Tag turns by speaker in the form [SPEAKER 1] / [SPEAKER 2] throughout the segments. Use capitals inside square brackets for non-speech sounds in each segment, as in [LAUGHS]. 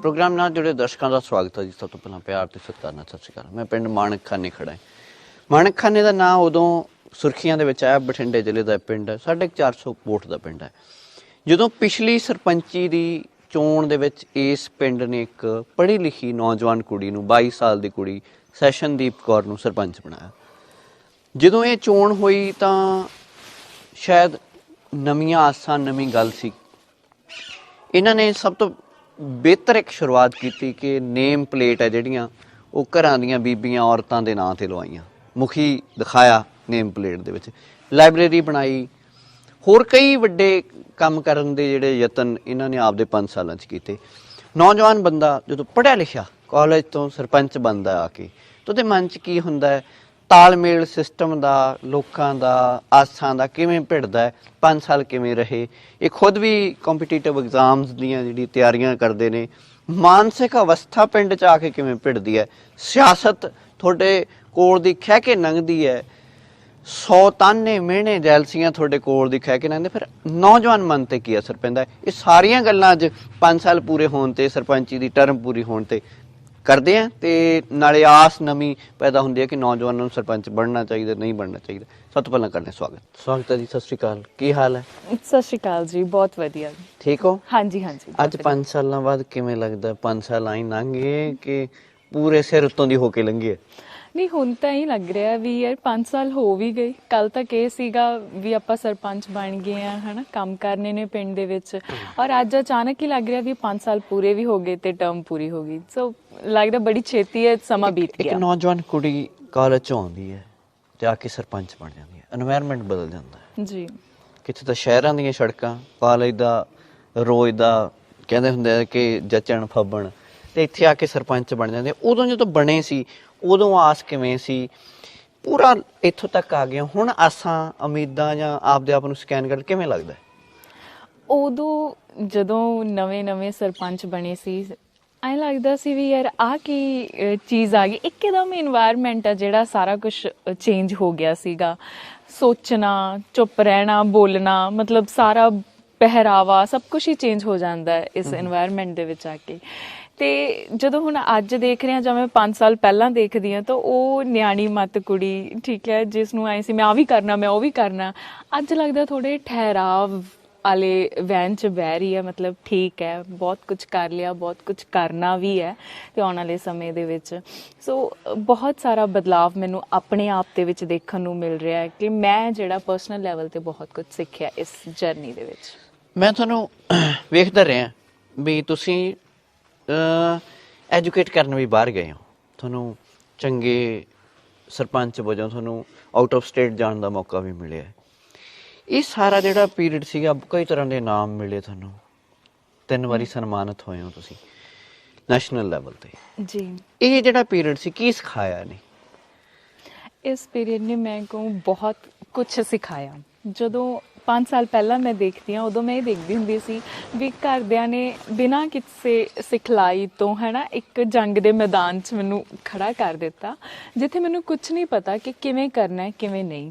[SPEAKER 1] Programme ਨਾਲ ਜੁੜੇ ਦਰਸ਼ਕਾਂ ਦਾ ਸਵਾਗਤ ਹੈ ਜੀ ਸਭ ਤੋਂ ਪਹਿਲਾਂ ਪਿਆਰ ਤੇ ਸਤਿਕਾਰ ਨਾਲ ਸਤਿ ਸ਼੍ਰੀ ਅਕਾਲ ਮੈਂ ਪਿੰਡ ਮਾਣਕ ਖੜਾ ਹਾਂ ਮਾਣਕ ਦਾ ਨਾਮ ਉਦੋਂ ਸੁਰਖੀਆਂ ਦੇ ਵਿੱਚ ਆਇਆ ਬਠਿੰਡੇ ਜ਼ਿਲ੍ਹੇ ਦਾ ਪਿੰਡ ਹੈ 450 ਵੋਟ ਦਾ ਪਿੰਡ ਹੈ ਜਦੋਂ ਪਿਛਲੀ ਸਰਪੰਚੀ ਦੀ ਚੋਣ ਦੇ ਵਿੱਚ ਇਸ ਪਿੰਡ ਨੇ ਇੱਕ ਪੜ੍ਹੀ ਲਿਖੀ ਨੌਜਵਾਨ ਕੁੜੀ ਨੂੰ 22 ਸਾਲ ਦੀ ਕੁੜੀ ਸੈਸ਼ਨਦੀਪ ਕੌਰ ਨੂੰ ਸਰਪੰਚ ਬਣਾਇਆ ਜਦੋਂ ਇਹ ਚੋਣ ਹੋਈ ਤਾਂ ਸ਼ਾਇਦ ਨਵੀਆਂ ਆਸਾਂ ਨਵੀਂ ਗੱਲ ਸੀ ਇਹਨਾਂ ਨੇ ਸਭ ਤੋਂ ਬਿਹਤਰ ਇੱਕ ਸ਼ੁਰੂਆਤ ਕੀਤੀ ਕਿ ਨੇਮ ਪਲੇਟ ਹੈ ਜਿਹੜੀਆਂ, ਉਹ ਘਰਾਂ ਦੀਆਂ ਬੀਬੀਆਂ ਔਰਤਾਂ ਦੇ ਨਾਂ ਤੇ ਲਵਾਈਆਂ। ਮੁਖੀ ਦਿਖਾਇਆ ਨੇਮ ਪਲੇਟ ਦੇ ਵਿੱਚ। ਲਾਇਬ੍ਰੇਰੀ ਬਣਾਈ। ਹੋਰ ਕਈ ਵੱਡੇ ਕੰਮ ਕਰਨ ਦੇ ਜਿਹੜੇ ਯਤਨ ਇਹਨਾਂ ਨੇ ਆਪਦੇ 5 ਸਾਲਾਂ 'ਚ ਕੀਤੇ। ਨੌਜਵਾਨ ਬੰਦਾ ਜਦੋਂ ਪੜ੍ਹਿਆ ਲਿਖਿਆ ਕਾਲਜ ਤੋਂ ਸਰਪੰਚ ਬਣਦਾ ਆ ਕੇ, ਤਾਂ ਉਹਦੇ ਮਨ 'ਚ ਕੀ ਹੁੰਦਾ ਹੈ? ਤਾਲਮੇਲ ਸਿਸਟਮ ਦਾ, ਲੋਕਾਂ ਦਾ, ਆਸਾਂ ਦਾ ਕਿਵੇਂ ਭਿੜਦਾ ਹੈ 5 ਸਾਲ ਕਿਵੇਂ ਰਹੇ, ਇਹ ਖੁਦ ਵੀ ਕੰਪੀਟੀਟਿਵ ਐਗਜ਼ਾਮਸ ਦੀਆਂ ਜਿਹੜੀ ਤਿਆਰੀਆਂ ਕਰਦੇ ਨੇ, ਮਾਨਸਿਕ ਅਵਸਥਾ ਪਿੰਡ 'ਚ ਆ ਕੇ ਕਿਵੇਂ ਭਿੜਦੀ ਹੈ, ਸਿਆਸਤ ਤੁਹਾਡੇ ਕੋਲ ਦੀ ਖਹਿ ਕੇ ਲੰਘਦੀ ਹੈ 100 ਤਾਨੇ ਮਿਹਣੇ ਜੈਲਸੀਆਂ ਤੁਹਾਡੇ ਕੋਲ ਦੀ ਖਹਿ ਕੇ ਲੰਘਦੇ ਫਿਰ ਨੌਜਵਾਨ ਮਨ ਤੇ ਕੀ ਅਸਰ ਪੈਂਦਾ ਇਹ ਸਾਰੀਆਂ ਗੱਲਾਂ ਅੱਜ 5 ਸਾਲ ਪੂਰੇ ਹੋਣ ਤੇ, ਸਰਪੰਚੀ ਦੀ ਟਰਮ ਪੂਰੀ ਹੋਣ ਤੇ ਕਰਦੇ ਆ ਤੇ ਨਾਲੇ ਆਸ ਨਵੀਂ ਪੈਦਾ ਹੁੰਦੀ ਹੈ ਕਿ ਨੌਜਵਾਨਾਂ ਨੂੰ ਸਰਪੰਚ ਬਣਨਾ ਚਾਹੀਦਾ ਨਹੀਂ ਬਣਨਾ ਚਾਹੀਦਾ। ਸਭ ਤੋਂ ਪਹਿਲਾਂ ਕਰਦੇ ਸਵਾਗਤ। ਸਵਾਗਤ ਹੈ ਜੀ ਸਤਿ ਸ਼੍ਰੀ ਅਕਾਲ। ਕੀ ਹਾਲ ਹੈ?
[SPEAKER 2] ਸਤਿ ਸ਼੍ਰੀ ਅਕਾਲ ਜੀ ਬਹੁਤ ਵਧੀਆ।
[SPEAKER 1] ਠੀਕ ਹੋ?
[SPEAKER 2] ਹਾਂਜੀ ਹਾਂਜੀ
[SPEAKER 1] ਅੱਜ 5 ਸਾਲਾਂ ਬਾਅਦ ਕਿਵੇਂ ਲੱਗਦਾ? 5 ਸਾਲ ਆਈ ਲੰਘ ਗਏ ਕਿ ਪੂਰੇ ਸਿਰ ਉੱਤੋਂ ਦੀ ਹੋ ਕੇ ਲੰਘੇ?
[SPEAKER 2] ਨਹੀਂ ਹੁਣ ਤਾਂ ਹੀ ਲੱਗ ਰਿਹਾ ਵੀ ਯਾਰ 5 ਸਾਲ ਹੋ ਵੀ ਗਏ। ਕੱਲ ਤੱਕ ਇਹ ਸੀਗਾ ਵੀ ਆਪਾਂ ਸਰਪੰਚ ਬਣ ਗਏ ਆ ਹਨਾ ਕੰਮ ਕਰਨੇ ਨੇ ਪਿੰਡ ਦੇ ਵਿੱਚ। ਔਰ ਅੱਜ ਅਚਾਨਕ ਹੀ ਲੱਗ ਰਿਹਾ ਵੀ 5 ਸਾਲ ਪੂਰੇ ਵੀ ਹੋ ਗਏ ਤੇ ਟਰਮ ਪੂਰੀ ਹੋ ਗਈ। ਸੋ ਲੱਗਦਾ ਬੜੀ ਛੇਤੀ ਹੈ ਸਮਾਂ ਬੀਤ ਗਿਆ।
[SPEAKER 1] ਇੱਕ ਨੌਜਵਾਨ ਕੁੜੀ ਕਾਲਜ ਚ ਆਉਂਦੀ ਹੈ ਤੇ ਕੇ ਸਰਪੰਚ ਬਣ ਜਾਂਦੀ ਹੈ। এনवायरमेंट ਬਦਲ ਜਾਂਦਾ ਹੈ।
[SPEAKER 2] ਜੀ।
[SPEAKER 1] ਕਿਤੇ ਤਾਂ ਸ਼ਹਿਰਾਂ ਦੀਆਂ ਸੜਕਾਂ ਕਾਲਜ ਦਾ ਰੋਜ ਦਾ ਕਹਿੰਦੇ ਹੁੰਦੇ ਆ ਕਿ ਜੱਚਣ ਫੱਬਣ ਤੇ ਇੱਥੇ ਆ ਕੇ ਸਰਪੰਚ ਬਣ ਜਾਂਦੇ ਉਦੋਂ ਜਦੋਂ ਬਣੇ ਸੀ ਉਦੋਂ ਆਸ ਕਿਵੇਂ ਸੀ? ਪੂਰਾ ਇੱਥੋਂ ਤੱਕ ਆ ਗਿਆ। ਹੁਣ ਆਸਾਂ ਉਮੀਦਾਂ ਜਾਂ ਆਪਦੇ ਆਪ ਨੂੰ ਸਕੈਨ ਕਰ ਕਿਵੇਂ ਲੱਗਦਾ?
[SPEAKER 2] ਉਦੋਂ ਜਦੋਂ ਨਵੇਂ-ਨਵੇਂ ਸਰਪੰਚ ਬਣੇ ਸੀ ਐ ਲੱਗਦਾ ਸੀ ਵੀ ਯਾਰ ਆ ਕੀ ਚੀਜ਼ ਆ ਗਈ। ਇੱਕਦਮ এনवायरमेंट ਆ ਜਿਹੜਾ ਸਾਰਾ ਕੁਝ ਚੇਂਜ ਹੋ ਗਿਆ ਸੀਗਾ। ਸੋਚਣਾ ਚੁੱਪ ਰਹਿਣਾ ਬੋਲਣਾ ਮਤਲਬ ਸਾਰਾ ਪਹਿਰਾਵਾ ਸਭ ਕੁਝ ਹੀ ਚੇਂਜ ਹੋ ਜਾਂਦਾ ਇਸ এনवायरमेंट ਦੇ ਵਿੱਚ ਆ ਕੇ। ਤੇ ਜਦੋਂ ਹੁਣ ਅੱਜ ਦੇਖ ਰਹੇ ਹਾਂ ਜਾਂ ਮੈਂ 5 ਸਾਲ ਪਹਿਲਾਂ ਦੇਖਦੀ ਹਾਂ, ਤਾਂ ਉਹ ਨਿਆਣੀ ਮੱਤ ਕੁੜੀ, ਠੀਕ ਹੈ, ਜਿਸ ਨੂੰ ਆਏ ਸੀ, ਮੈਂ ਆ ਵੀ ਕਰਨਾ, ਮੈਂ ਉਹ ਵੀ ਕਰਨਾ, ਅੱਜ ਲੱਗਦਾ ਥੋੜੇ ਠਹਿਰਾਵ ਵਾਲੇ ਵੈਨ ਚ ਬਹਿ ਰਹੀ ਹੈ, ਮਤਲਬ ਠੀਕ ਹੈ, ਬਹੁਤ ਕੁਝ ਕਰ ਲਿਆ, ਬਹੁਤ ਕੁਝ ਕਰਨਾ ਵੀ ਹੈ, ਤੇ ਆਉਣ ਵਾਲੇ ਸਮੇਂ ਦੇ ਵਿੱਚ। ਸੋ ਬਹੁਤ ਸਾਰਾ ਬਦਲਾਵ ਮੈਨੂੰ ਆਪਣੇ ਆਪ ਦੇ ਵਿੱਚ ਦੇਖਣ ਨੂੰ ਮਿਲ ਰਿਹਾ ਹੈ ਕਿ ਮੈਂ ਜਿਹੜਾ ਪਰਸਨਲ ਲੈਵਲ ਤੇ ਬਹੁਤ ਕੁਝ ਸਿੱਖਿਆ ਇਸ ਜਰਨੀ ਦੇ ਵਿੱਚ।
[SPEAKER 1] ਮੈਂ ਤੁਹਾਨੂੰ ਵੇਖਦਾ ਰਿਹਾ ਵੀ ਤੁਸੀਂ ਐਜੂਕੇਟ ਕਰਨ ਵੀ ਬਾਹਰ ਗਏ ਹੋ। ਤੁਹਾਨੂੰ ਚੰਗੇ ਸਰਪੰਚ ਵਜੋਂ ਤੁਹਾਨੂੰ ਆਊਟ ਆਫ ਸਟੇਟ ਜਾਣ ਦਾ ਮੌਕਾ ਵੀ ਮਿਲਿਆ ਹੈ। ਇਹ ਸਾਰਾ ਜਿਹੜਾ ਪੀਰੀਅਡ ਸੀਗਾ ਕਈ ਤਰ੍ਹਾਂ ਦੇ ਨਾਮ ਮਿਲੇ ਤੁਹਾਨੂੰ। ਤਿੰਨ ਵਾਰੀ ਸਨਮਾਨਿਤ ਹੋਏ ਹੋ ਤੁਸੀਂ ਨੈਸ਼ਨਲ ਲੈਵਲ ਤੇ।
[SPEAKER 2] ਜੀ।
[SPEAKER 1] ਇਹ ਜਿਹੜਾ ਪੀਰੀਅਡ ਸੀ ਕੀ ਸਿਖਾਇਆ ਨੇ
[SPEAKER 2] ਇਸ ਪੀਰੀਅਡ ਨੇ ਮੈਂ ਕਹੂੰ ਬਹੁਤ ਕੁਝ ਸਿਖਾਇਆ। ਜਦੋਂ 5 ਸਾਲ ਪਹਿਲਾਂ ਮੈਂ ਦੇਖਦੀ ਹਾਂ, ਉਦੋਂ ਮੈਂ ਇਹ ਦੇਖਦੀ ਹੁੰਦੀ ਸੀ ਵੀ ਘਰਦਿਆਂ ਨੇ ਬਿਨਾਂ ਕਿਸੇ ਸਿਖਲਾਈ ਤੋਂ, ਹੈਨਾ, ਇੱਕ ਜੰਗ ਦੇ ਮੈਦਾਨ 'ਚ ਮੈਨੂੰ ਖੜਾ ਕਰ ਦਿੱਤਾ, ਜਿੱਥੇ ਮੈਨੂੰ ਕੁਝ ਨਹੀਂ ਪਤਾ ਕਿ ਕਿਵੇਂ ਕਰਨਾ ਹੈ, ਕਿਵੇਂ ਨਹੀਂ।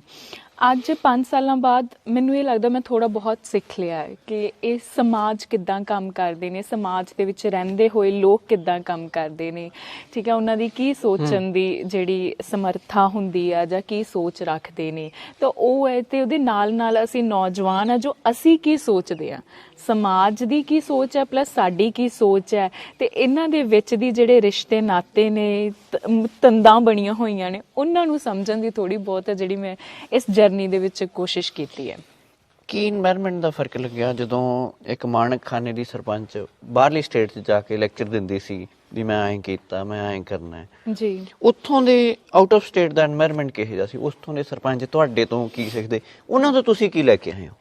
[SPEAKER 2] ਅੱਜ 5 ਸਾਲਾਂ ਬਾਅਦ ਮੈਨੂੰ ਇਹ ਲੱਗਦਾ ਮੈਂ ਥੋੜਾ ਬਹੁਤ ਸਿੱਖ ਲਿਆ ਹੈ ਕਿ ਇਹ ਸਮਾਜ ਕਿੱਦਾਂ ਕੰਮ ਕਰਦੇ ਨੇ ਸਮਾਜ ਦੇ ਵਿੱਚ ਰਹਿੰਦੇ ਹੋਏ ਲੋਕ ਕਿੱਦਾਂ ਕੰਮ ਕਰਦੇ ਨੇ। ਠੀਕ ਹੈ ਉਹਨਾਂ ਦੀ ਕੀ ਸੋਚਣ ਦੀ ਜਿਹੜੀ ਸਮਰੱਥਾ ਹੁੰਦੀ ਆ ਜਾਂ ਕੀ ਸੋਚ ਰੱਖਦੇ ਨੇ। ਤਾਂ ਉਹ ਹੈ ਤੇ ਉਹਦੇ ਨਾਲ ਨਾਲ ਅਸੀਂ ਨੌਜਵਾਨ ਆ ਜੋ ਅਸੀਂ ਕੀ ਸੋਚਦੇ ਆ। ਸਮਾਜ ਦੀ ਕੀ ਸੋਚ ਹੈ ਪਲੱਸ ਸਾਡੀ ਕੀ ਸੋਚ ਹੈ ਤੇ ਇਹਨਾਂ ਦੇ ਵਿੱਚ ਦੀ ਜਿਹੜੇ ਰਿਸ਼ਤੇ ਨਾਤੇ ਨੇ ਤੰਦਾਂ ਬਣੀਆਂ ਹੋਈਆਂ ਨੇ ਉਹਨਾਂ ਨੂੰ ਸਮਝਣ ਦੀ ਥੋੜੀ ਬਹੁਤ ਹੈ ਜਿਹੜੀ ਮੈਂ ਇਸ ਜਰਨੀ ਦੇ ਵਿੱਚ ਕੋਸ਼ਿਸ਼ ਕੀਤੀ ਹੈ।
[SPEAKER 1] ਕੀ এনवायरमेंट ਦਾ ਫ਼ਰਕ ਲੱਗਿਆ ਜਦੋਂ ਇੱਕ ਮਾਨਕ ਖਾਨੇ ਦੀ ਸਰਪੰਚ ਬਾਹਰਲੀ ਸਟੇਟ 'ਚ ਜਾ ਕੇ ਲੈਕਚਰ ਦਿੰਦੀ ਸੀ ਵੀ ਮੈਂ ਐਂ ਕੀਤਾ ਮੈਂ ਐਂ ਕਰਨਾ
[SPEAKER 2] ਜੀ।
[SPEAKER 1] ਉੱਥੋਂ ਦੇ ਆਊਟ ਆਫ ਸਟੇਟ ਦਾ এনवायरमेंट ਕਿਹੋ ਜਿਹਾ ਸੀ? ਉੱਥੋਂ ਦੇ ਸਰਪੰਚ ਤੁਹਾਡੇ ਤੋਂ ਕੀ ਸਿੱਖਦੇ? ਉਹਨਾਂ ਤੋਂ ਤੁਸੀਂ ਕੀ ਲੈ ਕੇ ਆਏ ਹੋ?